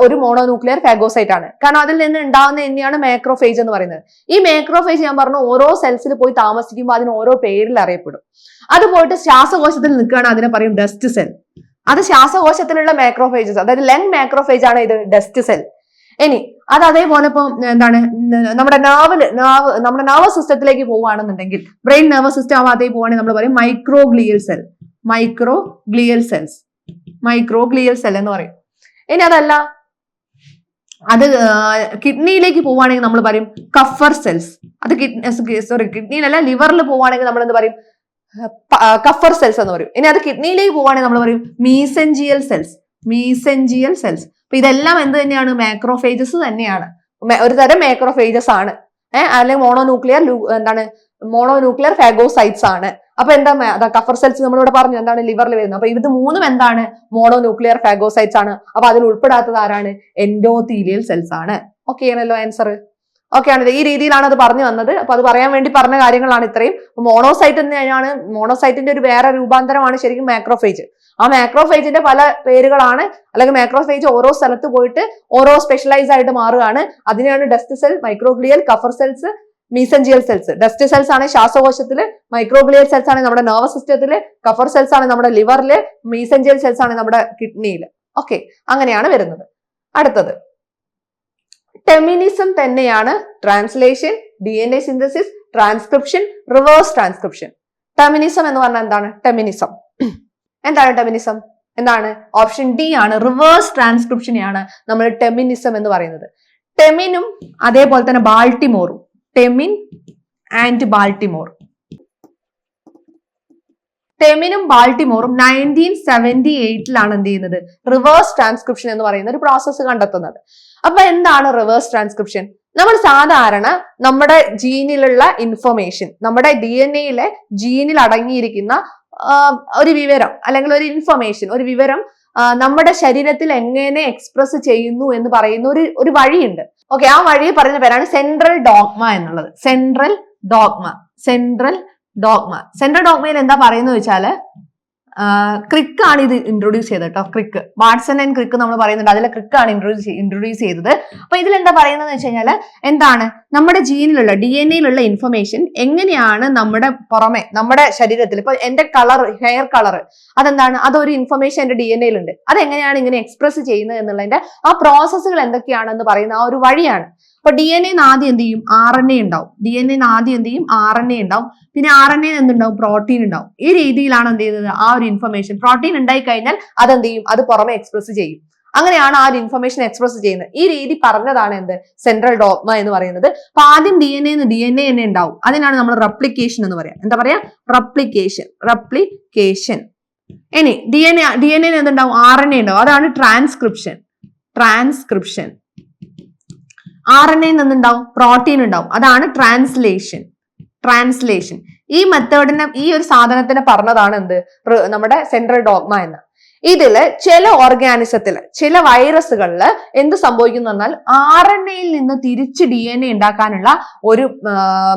ഒരു മോണോ ന്യൂക്ലിയർ ഫാഗോസൈറ്റ് ആണ്. കാരണം അതിൽ നിന്ന് ഉണ്ടാകുന്ന തന്നെയാണ് മാക്രോഫേജ് എന്ന് പറയുന്നത്. ഈ മാക്രോഫേജ് ഞാൻ പറഞ്ഞു ഓരോ സെൽസിൽ പോയി താമസിക്കുമ്പോൾ അതിന് ഓരോ പേരിൽ അറിയപ്പെടും. അത് പോയിട്ട് ശ്വാസകോശത്തിൽ നിൽക്കുകയാണ് അതിനെ പറയും ഡസ്റ്റ് സെൽ അത് ശ്വാസകോശത്തിലുള്ള മാക്രോഫേജസ് അതായത് ലങ് മാക്രോഫേജ് ആണ് ഇത് ഡസ്റ്റ് സെൽ ഇനി അത് അതേപോലെ ഇപ്പൊ എന്താണ് നമ്മുടെ നാവിൽ നാവ് നമ്മുടെ നർവസ് സിസ്റ്റത്തിലേക്ക് പോവുകയാണെന്നുണ്ടെങ്കിൽ ബ്രെയിൻ നർവസ് സിസ്റ്റം ആവാതെ പോവാണെങ്കിൽ നമ്മൾ പറയും micro glial cell micro glial cells micro glial cell എന്ന് പറയും. ഇനി അതല്ല അത് കിഡ്നിയിലേക്ക് പോവുകയാണെങ്കിൽ നമ്മൾ പറയും കഫർ സെൽസ് അത് കിഡ്നി സോറി കിഡ്നിയിലല്ല ലിവറിൽ പോവുകയാണെങ്കിൽ നമ്മൾ എന്ത് പറയും? കഫർ സെൽസ് എന്ന് പറയും. ഇനി അത് കിഡ്നിയിലേക്ക് പോവുകയാണെങ്കിൽ നമ്മൾ പറയും മീസെഞ്ചിയൽ സെൽസ് മീസെഞ്ചിയൽ സെൽസ് അപ്പൊ ഇതെല്ലാം എന്ത് തന്നെയാണ്? മാക്രോഫേജസ് തന്നെയാണ്. ഒരു തരം മാക്രോഫേജസ് ആണ്. ഏഹ് അല്ലെങ്കിൽ മോണോന്യൂക്ലിയർ എന്താണ്? മോണോന്യൂക്ലിയർ ഫാഗോസൈറ്റ്സ് ആണ്. അപ്പൊ എന്താ കഫർ സെൽസ് നമ്മളിവിടെ പറഞ്ഞു എന്താണ് ലിവറിൽ വരുന്നത്? അപ്പൊ ഇത് മൂന്നും എന്താണ്? മോണോന്യൂക്ലിയർ ഫാഗോസൈറ്റ്സ് ആണ്. അപ്പൊ അതിൽ ഉൾപ്പെടാത്തത് ആരാണ്? എൻഡോതീലിയൽ സെൽസ് ആണ്. ഓക്കെ ആണല്ലോ ആൻസർ ഓക്കെ ആണ് ഈ രീതിയിലാണ് അത് പറഞ്ഞു വന്നത്. അപ്പൊ അത് പറയാൻ വേണ്ടി പറഞ്ഞ കാര്യങ്ങളാണ് ഇത്രയും. മോണോസൈറ്റ് തന്നെയാണ് മോണോസൈറ്റിന്റെ ഒരു വേറെ രൂപാന്തരമാണ് ശരിക്കും മാക്രോഫേജ് ആ മാക്രോഫേജിന്റെ പല പേരുകളാണ്. അല്ലെങ്കിൽ മാക്രോഫേജ് ഓരോ സ്ഥലത്ത് പോയിട്ട് ഓരോ സ്പെഷ്യലൈസ് ആയിട്ട് മാറുകയാണ്. അതിനെയാണ് dust cell microglial Kupffer cells mesangial cells dust cells ആണ് ശ്വാസകോശത്തിൽ മൈക്രോഗ്ലിയൽ സെൽസ് ആണ് നമ്മുടെ നെർവസ് സിസ്റ്റത്തിൽ കഫർ സെൽസ് ആണ് നമ്മുടെ ലിവറിൽ മീസഞ്ചിയൽ സെൽസ് ആണ് നമ്മുടെ കിഡ്നിയിൽ ഓക്കെ അങ്ങനെയാണ് വരുന്നത്. അടുത്തത്. ടെമിനിസം തന്നെയാണ് translation D N A synthesis transcription reverse transcription Teminism എന്ന് പറഞ്ഞാൽ എന്താണ്? ടെമിനിസം എന്താണ് ടെമിനിസം എന്താണ്? ഓപ്ഷൻ ഡി ആണ് റിവേഴ്സ് ട്രാൻസ്ക്രിപ്ഷനെയാണ് നമ്മൾ ടെമിനിസം എന്ന് പറയുന്നത്. ടെമിനും അതേപോലെ തന്നെ ബാൾട്ടിമോറും ടെമിൻ ആൻഡ് ബാൾട്ടിമോർ ടെമിനും ബാൾട്ടിമോറും നയന്റീൻ സെവന്റി എയ്റ്റിലാണ് എന്ത് ചെയ്യുന്നത്? റിവേഴ്സ് ട്രാൻസ്ക്രിപ്ഷൻ എന്ന് പറയുന്ന ഒരു പ്രോസസ്സ് കണ്ടെത്തുന്നത്. അപ്പൊ എന്താണ് റിവേഴ്സ് ട്രാൻസ്ക്രിപ്ഷൻ നമ്മൾ സാധാരണ നമ്മുടെ ജീനിലുള്ള ഇൻഫർമേഷൻ നമ്മുടെ ഡി എൻ എയിലെ ജീനിൽ അടങ്ങിയിരിക്കുന്ന ഒരു വിവരം അല്ലെങ്കിൽ ഒരു ഇൻഫർമേഷൻ ഒരു വിവരം നമ്മുടെ ശരീരത്തിൽ എങ്ങനെ എക്സ്പ്രസ് ചെയ്യുന്നു എന്ന് പറയുന്ന ഒരു ഒരു വഴിയുണ്ട്. ഓക്കെ ആ വഴി പറയുന്ന പേരാണ് സെൻട്രൽ ഡോഗ്മ എന്നുള്ളത്. Central dogma central dogma central ഡോഗ്മയിൽ എന്താ പറയുന്നത് വെച്ചാൽ ക്രിക്ക് ആണ് ഇത് ഇൻട്രൊഡ്യൂസ് ചെയ്തത് കേട്ടോ ക്രിക്ക് വാട്സൺ ആൻഡ് ക്രിക്ക് നമ്മൾ പറയുന്നുണ്ട്. അതിലെ ക്രിക്ക് ആണ് ഇൻട്രൊഡ്യൂസ് ഇൻട്രൊഡ്യൂസ് ചെയ്തത്. അപ്പൊ ഇതിൽ എന്താ പറയുന്നത് വെച്ച് കഴിഞ്ഞാൽ എന്താണ്? നമ്മുടെ ജീനിലുള്ള ഡി എൻ എയിലുള്ള ഇൻഫർമേഷൻ എങ്ങനെയാണ് നമ്മുടെ പുറമെ നമ്മുടെ ശരീരത്തിൽ ഇപ്പൊ എന്റെ കളർ ഹെയർ കളർ അതെന്താണ്? അതൊരു ഇൻഫർമേഷൻ എന്റെ ഡി എൻ എയിലുണ്ട് അതെങ്ങനെയാണ് ഇങ്ങനെ എക്സ്പ്രസ് ചെയ്യുന്നത് എന്നുള്ളതിന്റെ ആ പ്രോസസ്സുകൾ എന്തൊക്കെയാണെന്ന് പറയുന്ന ആ ഒരു വഴിയാണ്. അപ്പൊ ഡി എൻ എ ആദ്യം എന്ത് ചെയ്യും? ആർ എൻ എ ഉണ്ടാവും. ഡി എൻ എ ആദ്യം എന്ത് ചെയ്യും? ആർ എൻ എ ഉണ്ടാവും. പിന്നെ ആർ എൻ എ എന്തുണ്ടാവും? പ്രോട്ടീൻ ഉണ്ടാവും. ഈ രീതിയിലാണ് എന്ത് ചെയ്യുന്നത്? ആ ഒരു ഇൻഫർമേഷൻ പ്രോട്ടീൻ ഉണ്ടായി കഴിഞ്ഞാൽ അത് എന്ത് ചെയ്യും? അത് പുറമെ എക്സ്പ്രസ് ചെയ്യും. അങ്ങനെയാണ് ആ ഒരു ഇൻഫർമേഷൻ എക്സ്പ്രസ് ചെയ്യുന്നത്. ഈ രീതി പറഞ്ഞതാണ് എന്ത്? സെൻട്രൽ ഡോഗ്മ എന്ന് പറയുന്നത്. അപ്പൊ ആദ്യം ഡി എൻ എന്ന് ഡി എൻ എ തന്നെ ഉണ്ടാവും. അതിനാണ് നമ്മൾ റെപ്ലിക്കേഷൻ എന്ന് പറയാം. എന്താ പറയാ? റെപ്ലിക്കേഷൻ റെപ്ലിക്കേഷൻ ഇനി D N A D N A എന്തുണ്ടാവും? ആർ എൻ എ ഉണ്ടാവും. അതാണ് transcription transcription R N A നിന്നുണ്ടാവും protein ഉണ്ടാവും. അതാണ് ട്രാൻസ്ലേഷൻ ട്രാൻസ്ലേഷൻ ഈ മെത്തേഡിനെ ഈ ഒരു സാധനത്തിന് പറഞ്ഞതാണ് എന്ത്? നമ്മുടെ സെൻട്രൽ ഡോഗ്മ എന്ന്. ഇതിൽ ചില ഓർഗാനിസത്തിൽ ചില വൈറസുകളിൽ എന്ത് സംഭവിക്കുന്നു പറഞ്ഞാൽ ആർ എൻ എയിൽ നിന്ന് തിരിച്ച് ഡി എൻ എ ഉണ്ടാക്കാനുള്ള ഒരു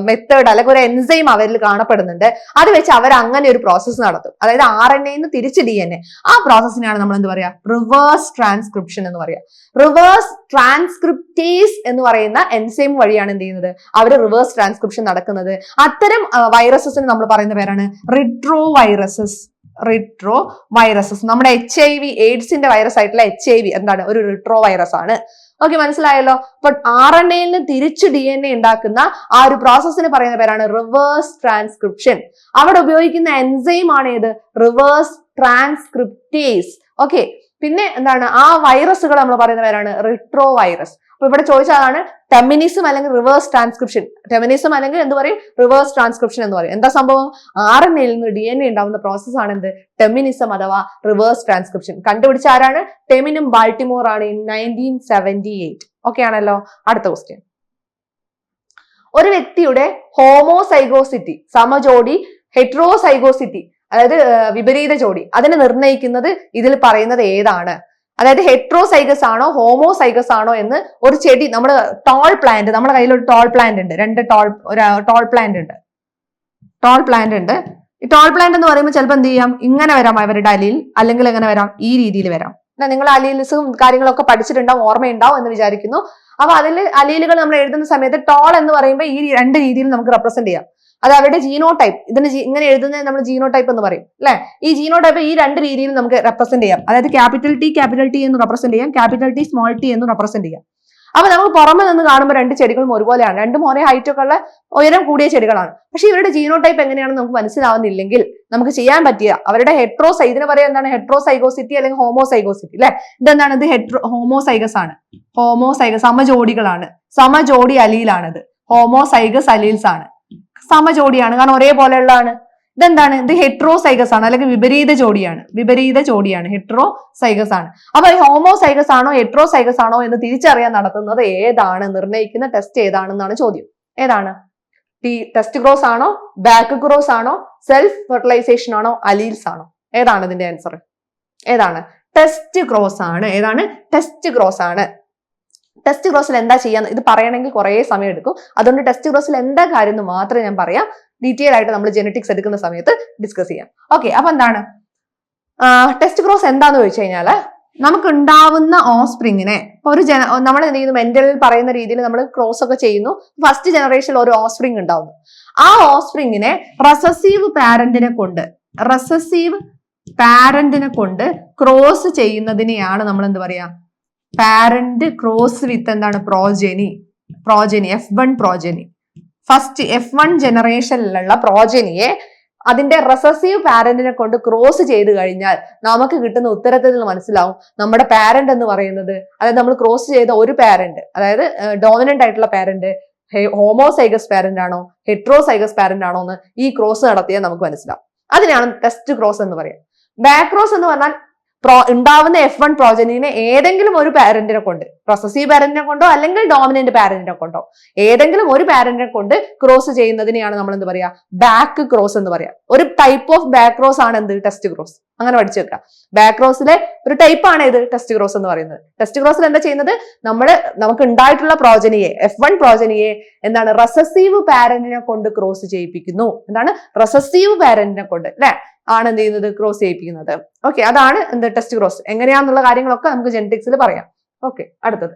മെത്തേഡ് അല്ലെങ്കിൽ ഒരു എൻസൈം അവരിൽ കാണപ്പെടുന്നുണ്ട്. അത് വെച്ച് അവർ അങ്ങനെ ഒരു പ്രോസസ്സ് നടത്തും. അതായത് ആർ എൻ എയിൽ നിന്ന് തിരിച്ച് ഡി എൻ എ ആ പ്രോസസ്സിനാണ് നമ്മൾ എന്ത് പറയാ? റിവേഴ്സ് ട്രാൻസ്ക്രിപ്ഷൻ എന്ന് പറയാ. റിവേഴ്സ് ട്രാൻസ്ക്രിപ്റ്റേസ് എന്ന് പറയുന്ന എൻസൈം വഴിയാണ് എന്ത് ചെയ്യുന്നത്? അവർ റിവേഴ്സ് ട്രാൻസ്ക്രിപ്ഷൻ നടക്കുന്നത്. അത്തരം വൈറസസിന് നമ്മൾ പറയുന്ന പേരാണ് റിട്രോ വൈറസസ് റിട്രോ വൈറസസ് നമ്മുടെ എച്ച് ഐ വി എയ്ഡ്സിന്റെ വൈറസ് ആയിട്ടുള്ള എച്ച് ഐ വി എന്താണ്? ഒരു റിട്രോ വൈറസ് ആണ്. ഓക്കെ മനസ്സിലായല്ലോ? അപ്പൊ ആർ എൻ എയിൽ നിന്ന് തിരിച്ച് ഡി എൻ എ ഉണ്ടാക്കുന്ന ആ ഒരു പ്രോസസ്സിന് പറയുന്ന പേരാണ് റിവേഴ്സ് ട്രാൻസ്ക്രിപ്ഷൻ അവിടെ ഉപയോഗിക്കുന്ന എൻസൈം ആണ് ഏത്? റിവേഴ്സ് ട്രാൻസ്ക്രിപ്റ്റേസ് ഓക്കെ പിന്നെ എന്താണ്? ആ വൈറസുകൾ നമ്മൾ പറയുന്ന പേരാണ് റിട്രോ വൈറസ് അപ്പൊ ഇവിടെ ചോദിച്ചതാണ് ടെമിനിസം അല്ലെങ്കിൽ റിവേഴ്സ് ട്രാൻസ്ക്രിപ്ഷൻ ടെമിനിസം അല്ലെങ്കിൽ എന്ത് പറയും? റിവേഴ്സ് ട്രാൻസ്ക്രിപ്ഷൻ എന്ന് പറയും. എന്താ സംഭവം? ആർ എൻ എയിൽ നിന്ന് ഡി എൻ എ ഉണ്ടാവുന്ന പ്രോസസ് ആണ് എന്ത്? ടെമിനിസം അഥവാ റിവേഴ്സ് ട്രാൻസ്ക്രിപ്ഷൻ കണ്ടുപിടിച്ച ആരാണ്? ടെമിനും ബാൾട്ടിമോർ ആണ് in nineteen seventy eight okay ആണല്ലോ? അടുത്ത ക്വസ്റ്റ്യൻ ഒരു വ്യക്തിയുടെ ഹോമോസൈഗോസിറ്റി സമജോഡി ഹെട്രോസൈഗോസിറ്റി അതായത് വിപരീത ജോഡി. അതിനെ നിർണയിക്കുന്നത് ഇതിൽ പറയുന്നത് ഏതാണ്? അതായത് ഹെട്രോസൈഗസ് ആണോ ഹോമോസൈഗസ് ആണോ എന്ന് ഒരു ചെടി നമ്മുടെ ടോൾ പ്ലാന്റ് നമ്മുടെ കയ്യിൽ ഒരു ടോൾ പ്ലാന്റ് ഉണ്ട്. രണ്ട് ടോൾ ഒരു ടോൾ പ്ലാന്റ് ഉണ്ട്. ടോൾ പ്ലാന്റ് ഉണ്ട്. ഈ ടോൾ പ്ലാന്റ് എന്ന് പറയുമ്പോൾ ചിലപ്പോൾ എന്ത് ചെയ്യാം? ഇങ്ങനെ വരാം അവരുടെ അലിയിൽ അല്ലെങ്കിൽ എങ്ങനെ വരാം? ഈ രീതിയിൽ വരാം. നിങ്ങൾ അലീലിസും കാര്യങ്ങളൊക്കെ പഠിച്ചിട്ടുണ്ടാവും ഓർമ്മയുണ്ടാവും എന്ന് വിചാരിക്കുന്നു. അപ്പൊ അതിൽ അലീലുകൾ നമ്മൾ എഴുതുന്ന സമയത്ത് ടോൾ എന്ന് പറയുമ്പോൾ ഈ രണ്ട് രീതിയിൽ നമുക്ക് റെപ്രസെന്റ് ചെയ്യാം. അത് അവരുടെ ജീനോ ടൈപ്പ് ഇതിന് ഇങ്ങനെ എഴുതുന്നത് നമ്മൾ ജീനോ ടൈപ്പ് എന്ന് പറയും അല്ലെ? ഈ ജീനോ ടൈപ്പ് ഈ രണ്ട് രീതിയിൽ നമുക്ക് റെപ്രസെന്റ് ചെയ്യാം. അതായത് ക്യാപിറ്റൽ ടി ക്യാപിറ്റൽ ടി എന്ന് റെപ്രസെന്റ് ചെയ്യാം ക്യാപിറ്റൽ ടി സ്മോൾ ടി എന്ന് റെപ്രസെന്റ് ചെയ്യാം. അപ്പൊ നമുക്ക് പുറമെ നിന്ന് കാണുമ്പോൾ രണ്ട് ചെടികളും ഒരുപോലെയാണ്. രണ്ടും ഒരേ ഹൈറ്റ് ഒക്കെ ഉള്ള ഉയരം കൂടിയ ചെടികളാണ്. പക്ഷെ ഇവരുടെ ജീനോ ടൈപ്പ് എങ്ങനെയാണെന്ന് നമുക്ക് മനസ്സിലാവുന്നില്ലെങ്കിൽ നമുക്ക് ചെയ്യാൻ പറ്റിയ അവരുടെ ഹെട്രോസൈ ഇതിന് പറയാം എന്താണ്? ഹെട്രോസൈഗോസിറ്റി അല്ലെങ്കിൽ ഹോമോസൈഗോസിറ്റി അല്ലെ? ഇതെന്താണ്? ഇത് ഹെട്രോ ഹോമോസൈഗസ് ആണ്. ഹോമോസൈഗസ് സമജോഡികളാണ് സമജോഡി അലീലാണത് ഹോമോസൈഗസ് അലീൽസ് ആണ് സമജോഡിയാണ് കാരണം ഒരേപോലെയുള്ളതാണ്. ഇതെന്താണ്? ഇത് ഹെട്രോസൈഗസ് ആണ്. അല്ലെങ്കിൽ വിപരീത ജോഡിയാണ്. വിപരീത ജോഡിയാണ്. ഹെട്രോസൈഗസ് ആണ്. അപ്പൊ ഹോമോസൈഗസ് ആണോ ഹെട്രോസൈഗസ് ആണോ എന്ന് തിരിച്ചറിയാൻ നടത്തുന്നത് ഏതാണ്? നിർണയിക്കുന്ന ടെസ്റ്റ് ഏതാണെന്നാണ് ചോദ്യം. ഏതാണ്? ടെസ്റ്റ് ക്രോസ് ആണോ ബാക്ക് ക്രോസ് ആണോ സെൽഫ് ഫെർട്ടിലൈസേഷൻ ആണോ അലീൽസ് ആണോ? ഏതാണ് ഇതിന്റെ ആൻസർ ഏതാണ്? ടെസ്റ്റ് ക്രോസ് ആണ്. ഏതാണ്? ടെസ്റ്റ് ക്രോസ് ആണ്. ടെസ്റ്റ് ക്രോസിൽ എന്താ ചെയ്യാന്ന് ഇത് പറയണമെങ്കിൽ കുറേ സമയം എടുക്കും. അതുകൊണ്ട് ടെസ്റ്റ് ക്രോസിൽ എന്താ കാര്യം എന്ന് മാത്രമേ ഞാൻ പറയാം. ഡീറ്റെയിൽ ആയിട്ട് നമ്മൾ ജെനറ്റിക്സ് എടുക്കുന്ന സമയത്ത് ഡിസ്കസ് ചെയ്യാം. ഓക്കെ അപ്പൊ എന്താണ്? ടെസ്റ്റ് ക്രോസ് എന്താന്ന് ചോദിച്ചു കഴിഞ്ഞാൽ നമുക്ക് ഉണ്ടാവുന്ന ഓസ്പ്രിങ്ങിനെ ഇപ്പൊ ഒരു ജന നമ്മൾ എന്ത് ചെയ്യുന്നു? മെന്റൽ പറയുന്ന രീതിയിൽ നമ്മൾ ക്രോസ് ഒക്കെ ചെയ്യുന്നു. ഫസ്റ്റ് ജനറേഷനിൽ ഒരു ഓസ്പ്രിങ് ഉണ്ടാവുന്നു. ആ ഓസ്പ്രിങ്ങിനെ റെസസീവ് പാരന്റിനെ കൊണ്ട് റെസസീവ് പാരന്റിനെ കൊണ്ട് ക്രോസ് ചെയ്യുന്നതിനെയാണ് നമ്മൾ എന്ത് പറയാ? പാരന്റ് ക്രോസ് വിത്ത് എന്താണ്? Progeny progeny F one progeny first F one ജനറേഷനിലുള്ള പ്രോജനിയെ അതിന്റെ റെസസീവ് പാരന്റിനെ കൊണ്ട് ക്രോസ് ചെയ്ത് കഴിഞ്ഞാൽ നമുക്ക് കിട്ടുന്ന ഉത്തരത്തിൽ നിന്ന് മനസ്സിലാവും നമ്മുടെ പാരന്റ് എന്ന് പറയുന്നത്. അതായത് നമ്മൾ ക്രോസ് ചെയ്ത ഒരു പാരന്റ് അതായത് ഡോമിനന്റ് ആയിട്ടുള്ള പാരന്റ് ഹോമോസൈഗസ് പാരന്റ് ആണോ ഹെട്രോസൈഗസ് പാരന്റ് ആണോ എന്ന് ഈ ക്രോസ് നടത്തിയാൽ നമുക്ക് മനസ്സിലാവും. അതിനാണ് ടെസ്റ്റ് ക്രോസ് എന്ന് പറയാം ബാക്ക് ക്രോസ് എന്ന് പറഞ്ഞാൽ പ്രോ ഉണ്ടാവുന്ന എഫ് വൺ പ്രോജനിനെ ഏതെങ്കിലും ഒരു പാരന്റിനെ കൊണ്ട് പ്രൊസസീവ് പാരന്റിനെ കൊണ്ടോ അല്ലെങ്കിൽ ഡോമിനന്റ് പാരന്റിനെ കൊണ്ടോ ഏതെങ്കിലും ഒരു പാരന്റിനെ കൊണ്ട് ക്രോസ് ചെയ്യുന്നതിനെയാണ് നമ്മൾ എന്ത് പറയാ? ബാക്ക് ക്രോസ് എന്ന് പറയാ. ഒരു ടൈപ്പ് ഓഫ് ബാക്ക് ക്രോസ് ആണ് എന്ത്? ടെസ്റ്റ് ക്രോസ് അങ്ങനെ പഠിച്ചു വെക്കുക ബാക്ക് ക്രോസിലെ ഒരു ടൈപ്പ് ആണ് ഇത് ടെസ്റ്റ് ക്രോസ് എന്ന് പറയുന്നത്. ടെസ്റ്റ് ക്രോസിൽ എന്താ ചെയ്യുന്നത്? നമ്മൾ നമുക്ക് ഉണ്ടായിട്ടുള്ള പ്രോജനിയെ എഫ് വൺ പ്രോജനിയെ എന്താണ്? റെസസീവ് പാരന്റിനെ കൊണ്ട് ക്രോസ് ചെയ്യിപ്പിക്കുന്നു. എന്താണ്? റെസസീവ് പാരന്റിനെ കൊണ്ട് അല്ലെ? ആണ് എന്ത് ചെയ്യുന്നത്? ക്രോസ് ചെയ്യിപ്പിക്കുന്നത്. ഓക്കെ അതാണ് എന്ത് ടെസ്റ്റ് ക്രോസ് എങ്ങനെയാന്നുള്ള കാര്യങ്ങളൊക്കെ നമുക്ക് ജെനറ്റിക്സിൽ പറയാം. ഓക്കെ അടുത്തത്.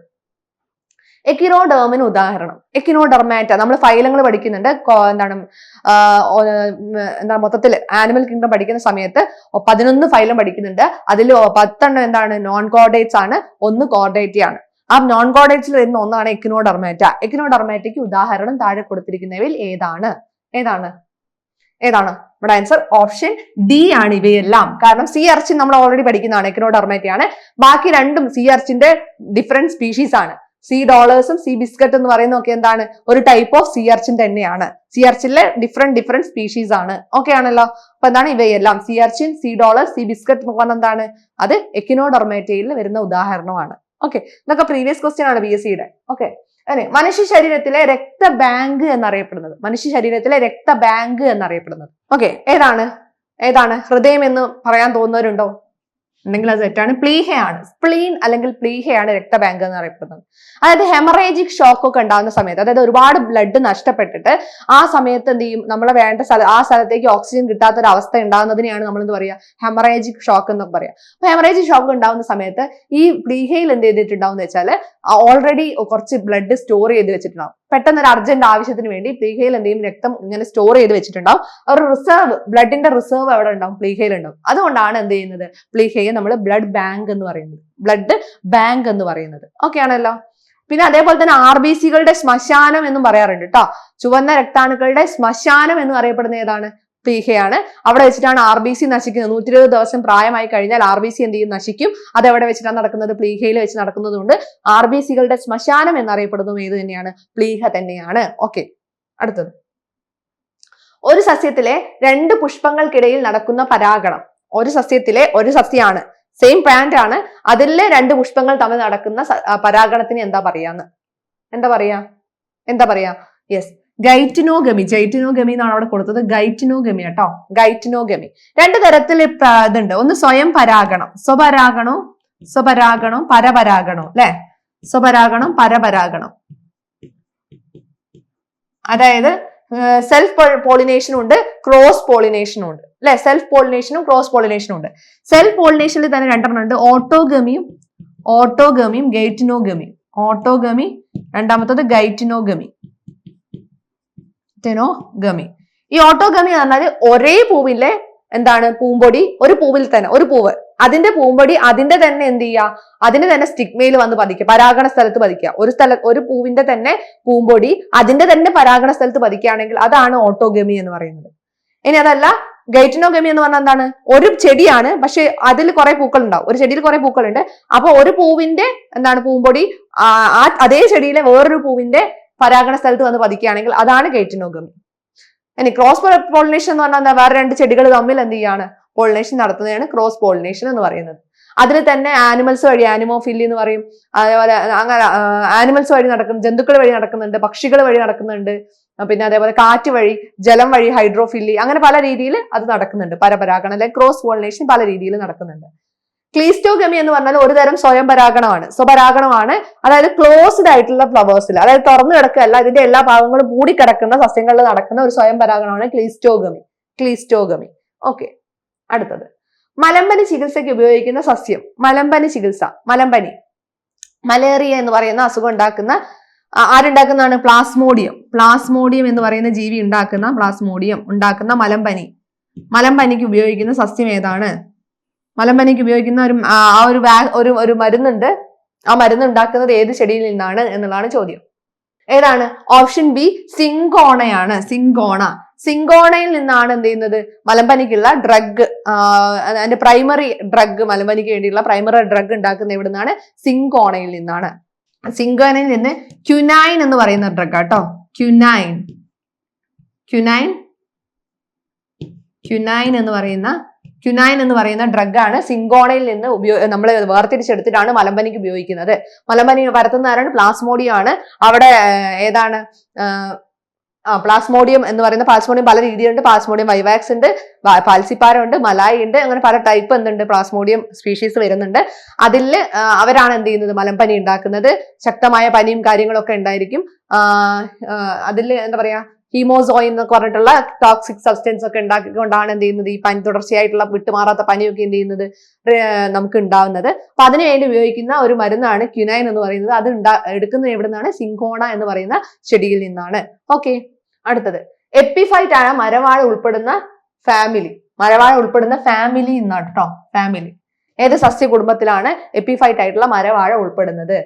എക്കിനോഡേമിന് ഉദാഹരണം. എക്കിനോഡെർമാറ്റ നമ്മൾ ഫൈലങ്ങൾ പഠിക്കുന്നുണ്ട്. എന്താണ് എന്താ മൊത്തത്തിൽ ആനിമൽ കിങ്ഡം പഠിക്കുന്ന സമയത്ത് പതിനൊന്ന് ഫൈലം പഠിക്കുന്നുണ്ട്. അതിൽ പത്തെണ്ണം എന്താണ് നോൺ കോർഡേറ്റ്സ് ആണ് ഒന്ന് കോർഡേറ്റി ആണ്. ആ നോൺ കോർഡേറ്റ്സിൽ വരുന്ന ഒന്നാണ് എക്കിനോഡെർമാറ്റ എക്കിനോഡെർമാറ്റയ്ക്ക് ഉദാഹരണം താഴെ കൊടുത്തിരിക്കുന്നവയിൽ ഏതാണ്? ഏതാണ്? ഏതാണ്? നമ്മുടെ ആൻസർ ഓപ്ഷൻ ഡി ആണ് ഇവയെല്ലാം. കാരണം സി അർച്ചിൻ നമ്മൾ ഓൾറെഡി പഠിക്കുന്നതാണ് എക്കിനോഡർമേറ്റയാണ് ബാക്കി രണ്ടും സി അർച്ചിന്റെ ഡിഫറെന്റ് സ്പീഷീസ് ആണ്. സി ഡോളേഴ്സും സി ബിസ്ക്കറ്റ് എന്ന് പറയുന്നതൊക്കെ എന്താണ്? ഒരു ടൈപ്പ് ഓഫ് സി അർച്ചിൻ തന്നെയാണ്. സി അർച്ചിലെ ഡിഫറെന്റ് ഡിഫറെന്റ് സ്പീഷീസ് ആണ്. ഓക്കെ ആണല്ലോ? അപ്പൊ എന്താണ് ഇവയെല്ലാം? Sea urchin sea dollar sea biscuit എന്ന് പറഞ്ഞാൽ എന്താണ്? അത് എക്കിനോഡർമേറ്റയിൽ വരുന്ന ഉദാഹരണമാണ്. ഓക്കെ ഇതൊക്കെ പ്രീവിയസ് ക്വസ്റ്റ്യൻ ആണ് ബി എസ് സിയുടെ ഓക്കെ അതെ മനുഷ്യ ശരീരത്തിലെ രക്തബാങ്ക് എന്നറിയപ്പെടുന്നത്. മനുഷ്യ ശരീരത്തിലെ രക്തബാങ്ക് എന്നറിയപ്പെടുന്നത്. ഓക്കെ ഏതാണ്? ഏതാണ്? ഹൃദയം എന്ന് പറയാൻ തോന്നുന്നവരുണ്ടോ? ഉണ്ടെങ്കിൽ അത് തെറ്റാണ്. പ്ലീഹയാണ്. സ്പ്ലീൻ അല്ലെങ്കിൽ പ്ലീഹയാണ് രക്തബാങ്ക് എന്ന് അറിയപ്പെടുന്നത്. അതായത് ഹെമറേജിക് ഷോക്ക് ഒക്കെ ഉണ്ടാകുന്ന സമയത്ത് അതായത് ഒരുപാട് ബ്ലഡ് നഷ്ടപ്പെട്ടിട്ട് ആ സമയത്ത് എന്ത് ചെയ്യും? നമ്മളെ വേണ്ട സ്ഥലം ആ സ്ഥലത്തേക്ക് ഓക്സിജൻ കിട്ടാത്ത ഒരു അവസ്ഥ ഉണ്ടാകുന്നതിനെയാണ് നമ്മൾ എന്ത് പറയുക ഹെമറേജിക് ഷോക്ക് എന്നൊക്കെ പറയാം. അപ്പൊ ഹെമറേജിക് ഷോക്ക് ഉണ്ടാകുന്ന സമയത്ത് ഈ പ്ലീഹയിൽ എന്ത് ചെയ്തിട്ടുണ്ടാവും എന്ന് വെച്ചാൽ ഓൾറെഡി കുറച്ച് ബ്ലഡ് സ്റ്റോർ ചെയ്ത് വെച്ചിട്ടുണ്ടാവും. പെട്ടെന്ന് ഒരു അർജന്റ് ആവശ്യത്തിന് വേണ്ടി പ്ലീഹയിൽ എന്തെങ്കിലും രക്തം ഇങ്ങനെ സ്റ്റോർ ചെയ്ത് വെച്ചിട്ടുണ്ടാവും. ഒരു റിസർവ് ബ്ലഡിന്റെ റിസർവ് അവിടെ ഉണ്ടാവും പ്ലീഹയിൽ ഉണ്ടാവും. അതുകൊണ്ടാണ് എന്ത് ചെയ്യുന്നത്? പ്ലീഹയെ നമ്മൾ ബ്ലഡ് ബാങ്ക് എന്ന് പറയുന്നത്. ബ്ലഡ് ബാങ്ക് എന്ന് പറയുന്നത്. ഓക്കെ ആണല്ലോ? പിന്നെ അതേപോലെ തന്നെ ആർ ബി സികളുടെ ശ്മശാനം എന്നും പറയാറുണ്ട് കേട്ടോ ചുവന്ന രക്താണുക്കളുടെ ശ്മശാനം എന്ന് അറിയപ്പെടുന്ന ഏതാണ്? പ്ലീഹയാണ് അവിടെ വെച്ചിട്ടാണ് ആർ ബി സി നശിക്കുന്നത്. നൂറ്റി ഇരുപത് ദിവസം പ്രായമായി കഴിഞ്ഞാൽ ആർ ബി സി എന്ത് ചെയ്യും? നശിക്കും. അത് എവിടെ വെച്ചിട്ടാണ് നടക്കുന്നത്? പ്ലീഹയിൽ വെച്ച് നടക്കുന്നതുകൊണ്ട് ആർ ബി സികളുടെ ശ്മശാനം എന്നറിയപ്പെടുന്നതും ഏത് തന്നെയാണ്? പ്ലീഹ തന്നെയാണ്. ഓക്കെ അടുത്തത്. ഒരു സസ്യത്തിലെ രണ്ട് പുഷ്പങ്ങൾക്കിടയിൽ നടക്കുന്ന പരാഗണം. ഒരു സസ്യത്തിലെ ഒരു സസ്യമാണ് സെയിം പ്ലാന്റ് ആണ്. അതിലെ രണ്ട് പുഷ്പങ്ങൾ തമ്മിൽ നടക്കുന്ന പരാഗണത്തിന് എന്താ പറയാന്ന്? എന്താ പറയാ? എന്താ പറയാ? യെസ് ഗൈറ്റിനോഗമി ജൈറ്റിനോഗമി എന്നാണ് അവിടെ കൊടുത്തത്. ഗൈറ്റിനോഗമി കേട്ടോ. ഗൈറ്റിനോഗമി. രണ്ട് തരത്തിൽ ഇതുണ്ട്. ഒന്ന് സ്വയം പരാഗണം. സ്വപരാഗണോ? സ്വപരാഗണോ? പരപരാഗണോ? അല്ലെ? സ്വപരാഗണം പരപരാഗണം. അതായത് സെൽഫ് പോളിനേഷനും ഉണ്ട് ക്രോസ് പോളിനേഷനും ഉണ്ട്. അല്ലെ? സെൽഫ് പോളിനേഷനും ക്രോസ് പോളിനേഷനും ഉണ്ട്. സെൽഫ് പോളിനേഷനിൽ തന്നെ രണ്ടെണ്ണം ഉണ്ട്. ഓട്ടോഗമിയും ഓട്ടോഗമിയും ഗൈറ്റിനോഗമിയും. ഓട്ടോഗമി രണ്ടാമത്തത് ഗൈറ്റിനോഗമി. ടെനോഗമി ഈ ഓട്ടോഗമി എന്ന് പറഞ്ഞാൽ ഒരേ പൂവിലെ എന്താണ്? പൂമ്പൊടി ഒരു പൂവിൽ തന്നെ ഒരു പൂവ്. അതിന്റെ പൂമ്പൊടി അതിന്റെ തന്നെ എന്ത് ചെയ്യുക? അതിന്റെ തന്നെ സ്റ്റിഗ്മയിൽ വന്ന് പതിക്കുക പരാഗണ സ്ഥലത്ത് പതിക്കുക. ഒരു സ്ഥല ഒരു പൂവിന്റെ തന്നെ പൂമ്പൊടി അതിന്റെ തന്നെ പരാഗണ സ്ഥലത്ത് പതിക്കുകയാണെങ്കിൽ അതാണ് ഓട്ടോഗമി എന്ന് പറയുന്നത്. ഇനി അതല്ല ഗൈറ്റിനോഗമി എന്ന് പറഞ്ഞാൽ എന്താണ്? ഒരു ചെടിയാണ് പക്ഷെ അതിൽ കുറെ പൂക്കൾ ഉണ്ടാവും ഒരു ചെടിയിൽ കുറെ പൂക്കളുണ്ട്. അപ്പൊ ഒരു പൂവിന്റെ എന്താണ്? പൂമ്പൊടി ആ അതേ ചെടിയിലെ വേറൊരു പൂവിന്റെ പരാഗണ സ്ഥലത്ത് വന്ന് പതിക്കുകയാണെങ്കിൽ അതാണ് കേറ്റിനോഗമി ഇനി ക്രോസ് പോളിനേഷൻ എന്ന് പറഞ്ഞാൽ വേറെ രണ്ട് ചെടികൾ തമ്മിൽ എന്ത് ചെയ്യാണ്? പോളിനേഷൻ നടത്തുന്നതാണ് ക്രോസ് പോളിനേഷൻ എന്ന് പറയുന്നത്. അതിൽ തന്നെ ആനിമൽസ് വഴി ആനിമോഫില്ലി എന്ന് പറയും. അതേപോലെ അങ്ങനെ ആനിമൽസ് വഴി നടക്കുന്നു ജന്തുക്കൾ വഴി നടക്കുന്നുണ്ട് പക്ഷികൾ വഴി നടക്കുന്നുണ്ട്. പിന്നെ അതേപോലെ കാറ്റ് വഴി ജലം വഴി ഹൈഡ്രോഫില്ലി അങ്ങനെ പല രീതിയിൽ അത് നടക്കുന്നുണ്ട്. പരപരാഗണം അല്ലെങ്കിൽ ക്രോസ് പോളിനേഷൻ പല രീതിയിൽ നടക്കുന്നുണ്ട്. ക്ലീസ്റ്റോഗമി എന്ന് പറഞ്ഞാൽ ഒരു തരം സ്വയം പരാഗണമാണ് സ്വപരാഗണമാണ്. അതായത് ക്ലോസ്ഡ് ആയിട്ടുള്ള ഫ്ലവേഴ്സിൽ അതായത് തുറന്നു കിടക്കുകയല്ല ഇതിന്റെ എല്ലാ ഭാഗങ്ങളും മൂടിക്കിടക്കുന്ന സസ്യങ്ങളിൽ നടക്കുന്ന ഒരു സ്വയം പരാഗണമാണ് ക്ലീസ്റ്റോഗമി. ക്ലീസ്റ്റോഗമി. ഓക്കെ. അടുത്തത്. മലമ്പനി ചികിത്സയ്ക്ക് ഉപയോഗിക്കുന്ന സസ്യം. മലമ്പനി ചികിത്സ. മലമ്പനി. മലേറിയ എന്ന് പറയുന്ന അസുഖം ഉണ്ടാക്കുന്ന ആരുണ്ടാക്കുന്നതാണ്? പ്ലാസ്മോഡിയം. പ്ലാസ്മോഡിയം എന്ന് പറയുന്ന ജീവി ഉണ്ടാക്കുന്ന പ്ലാസ്മോഡിയം ഉണ്ടാക്കുന്ന മലമ്പനി. മലമ്പനിക്ക് ഉപയോഗിക്കുന്ന സസ്യം ഏതാണ്? മലമ്പനിക്ക് ഉപയോഗിക്കുന്ന ഒരു ആ ഒരു വാ ഒരു ഒരു മരുന്നുണ്ട്. ആ മരുന്ന് ഉണ്ടാക്കുന്നത് ഏത് ചെടിയിൽ നിന്നാണ് എന്നുള്ളതാണ് ചോദ്യം. ഏതാണ്? ഓപ്ഷൻ ബി സിങ്കോണയാണ്. സിങ്കോണ. സിങ്കോണയിൽ നിന്നാണ് എന്ത് ചെയ്യുന്നത്? മലമ്പനിക്കുള്ള ഡ്രഗ് അതിന്റെ പ്രൈമറി ഡ്രഗ് മലമ്പനിക്ക് വേണ്ടിയുള്ള പ്രൈമറി ഡ്രഗ് ഉണ്ടാക്കുന്ന എവിടെ നിന്നാണ് സിങ്കോണയിൽ നിന്നാണ്. സിങ്കോണയിൽ നിന്ന് ക്യുനൈൻ എന്ന് പറയുന്ന ഡ്രഗ് കേട്ടോ ക്യുനൈൻ. ക്യുനൈൻ? ക്യുനൈൻ എന്ന് പറയുന്ന ക്യുനൈൻ എന്ന് പറയുന്ന ഡ്രഗാണ് സിങ്കോണയിൽ നിന്ന് ഉപയോഗ നമ്മൾ വേർതിരിച്ചെടുത്തിട്ടാണ് മലമ്പനിക്ക് ഉപയോഗിക്കുന്നത്. മലമ്പനി പരത്തുന്ന ആരാണ്? പ്ലാസ്മോഡിയം ആണ്. അവിടെ ഏതാണ്? പ്ലാസ്മോഡിയം എന്ന് പറയുന്ന പ്ലാസ്മോഡിയം പല രീതിയിലുണ്ട്. പ്ലാസ്മോഡിയം വൈവാക്സ് ഉണ്ട്. വ- പാൽസിപ്പാരം ഉണ്ട്. മലായി ഉണ്ട്. അങ്ങനെ പല ടൈപ്പ് എന്തുണ്ട്? പ്ലാസ്മോഡിയം സ്പീഷീസ് വരുന്നുണ്ട്. അതിൽ അവരാണ് എന്ത് ചെയ്യുന്നത്? മലമ്പനി ഉണ്ടാക്കുന്നത്. ശക്തമായ പനിയും കാര്യങ്ങളൊക്കെ ഉണ്ടായിരിക്കും. അതിൽ എന്താ പറയാ? ഹീമോസോയി എന്നൊക്കെ പറഞ്ഞിട്ടുള്ള ടോക്സിക് സബ്സ്റ്റൻസ് ഒക്കെ ഉണ്ടാക്കിക്കൊണ്ടാണ് എന്ത് ചെയ്യുന്നത്? ഈ പനി തുടർച്ചയായിട്ടുള്ള വിട്ടുമാറാത്ത പനിയൊക്കെ എന്ത് ചെയ്യുന്നത്? നമുക്ക് ഉണ്ടാവുന്നത്. അപ്പൊ അതിനുവേണ്ടി ഉപയോഗിക്കുന്ന ഒരു മരുന്നാണ് ക്യുനൈൻ എന്ന് പറയുന്നത്. അത് ഉണ്ടാ എടുക്കുന്നത് എവിടെ നിന്നാണ് സിങ്കോണ എന്ന് പറയുന്ന ചെടിയിൽ നിന്നാണ്. ഓക്കെ അടുത്തത്. എപ്പിഫൈറ്റ് ആണ് മരവാഴ ഉൾപ്പെടുന്ന ഫാമിലി മരവാഴ ഉൾപ്പെടുന്ന ഫാമിലി എന്നാണ് കേട്ടോ ഫാമിലി ഏത് സസ്യ കുടുംബത്തിലാണ് എപ്പിഫൈറ്റ് ആയിട്ടുള്ള മരവാഴ ഉൾപ്പെടുന്നത്?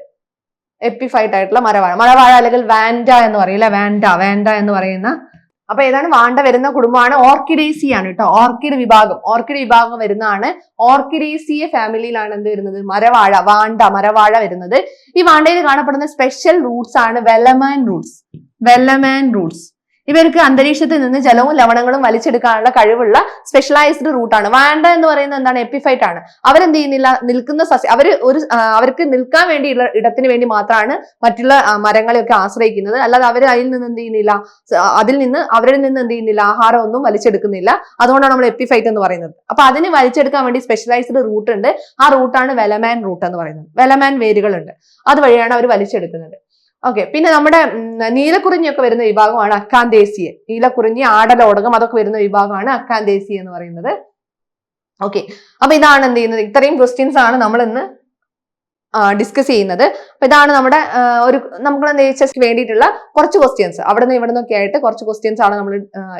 എപ്പിഫൈറ്റ് ആയിട്ടുള്ള മരവാഴ. മരവാഴ അല്ലെങ്കിൽ വാൻഡ എന്ന് പറയില്ല വാൻഡ വാൻഡ എന്ന് പറയുന്ന. അപ്പൊ ഏതാണ്? വാണ്ട വരുന്ന കുടുംബമാണ് ഓർക്കിഡേസി ആണ് കേട്ടോ. ഓർക്കിഡ് വിഭാഗം. ഓർക്കിഡ് വിഭാഗം വരുന്നതാണ് ഓർക്കിഡേസിയ ഫാമിലിയിലാണ് എന്ത് വരുന്നത്? മരവാഴ വാണ്ട മരവാഴ വരുന്നത്. ഈ വാണ്ടയിൽ കാണപ്പെടുന്ന സ്പെഷ്യൽ റൂട്ട്സ് ആണ് വെല്ലമാൻ റൂട്ട്സ് വെല്ലമാൻ റൂട്ട്സ് ഇവർക്ക് അന്തരീക്ഷത്തിൽ നിന്ന് ജലവും ലവണങ്ങളും വലിച്ചെടുക്കാനുള്ള കഴിവുള്ള സ്പെഷ്യലൈസ്ഡ് റൂട്ടാണ് വാണ്ട എന്ന് പറയുന്നത് എന്താണ്? എപ്പിഫൈറ്റ് ആണ്. അവരെന്ത് ചെയ്യുന്നില്ല? നിൽക്കുന്ന സസ്യ അവർ ഒരു അവർക്ക് നിൽക്കാൻ വേണ്ടിയുള്ള ഇടത്തിന് വേണ്ടി മാത്രമാണ് മറ്റുള്ള മരങ്ങളെയൊക്കെ ആശ്രയിക്കുന്നത്. അല്ലാതെ അവർ അതിൽ നിന്ന് എന്ത് ചെയ്യുന്നില്ല? അതിൽ നിന്ന് അവരിൽ നിന്ന് എന്ത് ചെയ്യുന്നില്ല? ആഹാരം ഒന്നും വലിച്ചെടുക്കുന്നില്ല. അതുകൊണ്ടാണ് നമ്മൾ എപ്പിഫൈറ്റ് എന്ന് പറയുന്നത്. അപ്പൊ അതിന് വലിച്ചെടുക്കാൻ വേണ്ടി സ്പെഷ്യലൈസ്ഡ് റൂട്ട് ഉണ്ട്. ആ റൂട്ടാണ് വെലമാൻ റൂട്ട് എന്ന് പറയുന്നത്. വെലമാൻ വേരുകളുണ്ട്. അതുവഴിയാണ് അവർ വലിച്ചെടുക്കുന്നത്. ഓക്കെ പിന്നെ നമ്മുടെ നീലക്കുറിഞ്ഞിയൊക്കെ വരുന്ന വിഭാഗമാണ് അക്കാന്തേസിയെ നീലക്കുറിഞ്ഞി ആടലോടകം അതൊക്കെ വരുന്ന വിഭാഗമാണ് അക്കാന്തേസി എന്ന് പറയുന്നത്. ഓക്കെ അപ്പൊ ഇതാണ് എന്ത് ചെയ്യുന്നത്? ഇത്രയും ക്വസ്റ്റ്യൻസ് ആണ് നമ്മൾ ഇന്ന് ഡിസ്കസ് ചെയ്യുന്നത്. അപ്പൊ ഇതാണ് നമ്മുടെ ഒരു നമുക്ക് വെച്ചാൽ വേണ്ടിയിട്ടുള്ള കുറച്ച് ക്വസ്റ്റ്യൻസ് അവിടെ നിന്ന് ഇവിടെ നിന്നൊക്കെ ആയിട്ട് കുറച്ച് ക്വസ്റ്റ്യൻസ് ആണ് നമ്മൾ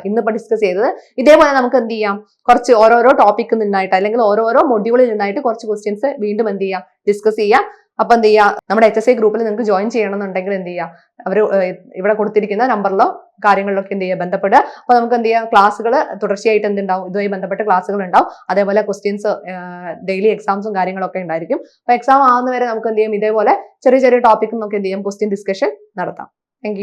ഇന്നിപ്പോ ഡിസ്കസ് ചെയ്തത്. ഇതേപോലെ നമുക്ക് എന്ത് ചെയ്യാം? കുറച്ച് ഓരോരോ ടോപ്പിക്കിൽ നിന്നായിട്ട് അല്ലെങ്കിൽ ഓരോരോ മൊഡ്യൂളിൽ നിന്നായിട്ട് കുറച്ച് ക്വസ്റ്റ്യൻസ് വീണ്ടും എന്ത് ചെയ്യാം? ഡിസ്കസ് ചെയ്യാം. അപ്പൊ എന്ത് ചെയ്യുക നമ്മുടെ എച്ച് എസ് ഐ ഗ്രൂപ്പിൽ നിങ്ങൾക്ക് ജോയിൻ ചെയ്യണമെന്നുണ്ടെങ്കിൽ എന്ത് ചെയ്യുക അവർ ഇവിടെ കൊടുത്തിരിക്കുന്ന നമ്പറിലോ കാര്യങ്ങളിലൊക്കെ എന്ത് ചെയ്യുക ബന്ധപ്പെടുക. അപ്പൊ നമുക്ക് എന്ത് ചെയ്യാം? ക്ലാസ്സുകൾ തുടർച്ചയായിട്ട് എന്തുണ്ടാവും ഇതുമായി ബന്ധപ്പെട്ട ക്ലാസ്സുകൾ ഉണ്ടാവും. അതേപോലെ ക്വസ്റ്റ്യൻസ് ഡെയിലി എക്സാംസും കാര്യങ്ങളൊക്കെ ഉണ്ടായിരിക്കും. അപ്പൊ എക്സാം ആവുന്നവരെ നമുക്ക് എന്ത് ചെയ്യാം? ഇതേപോലെ ചെറിയ ചെറിയ ടോപ്പിക്കിൽ നമുക്ക് എന്ത് ചെയ്യാം? ക്വസ്റ്റ്യൻ ഡിസ്കഷൻ നടത്താം. താങ്ക്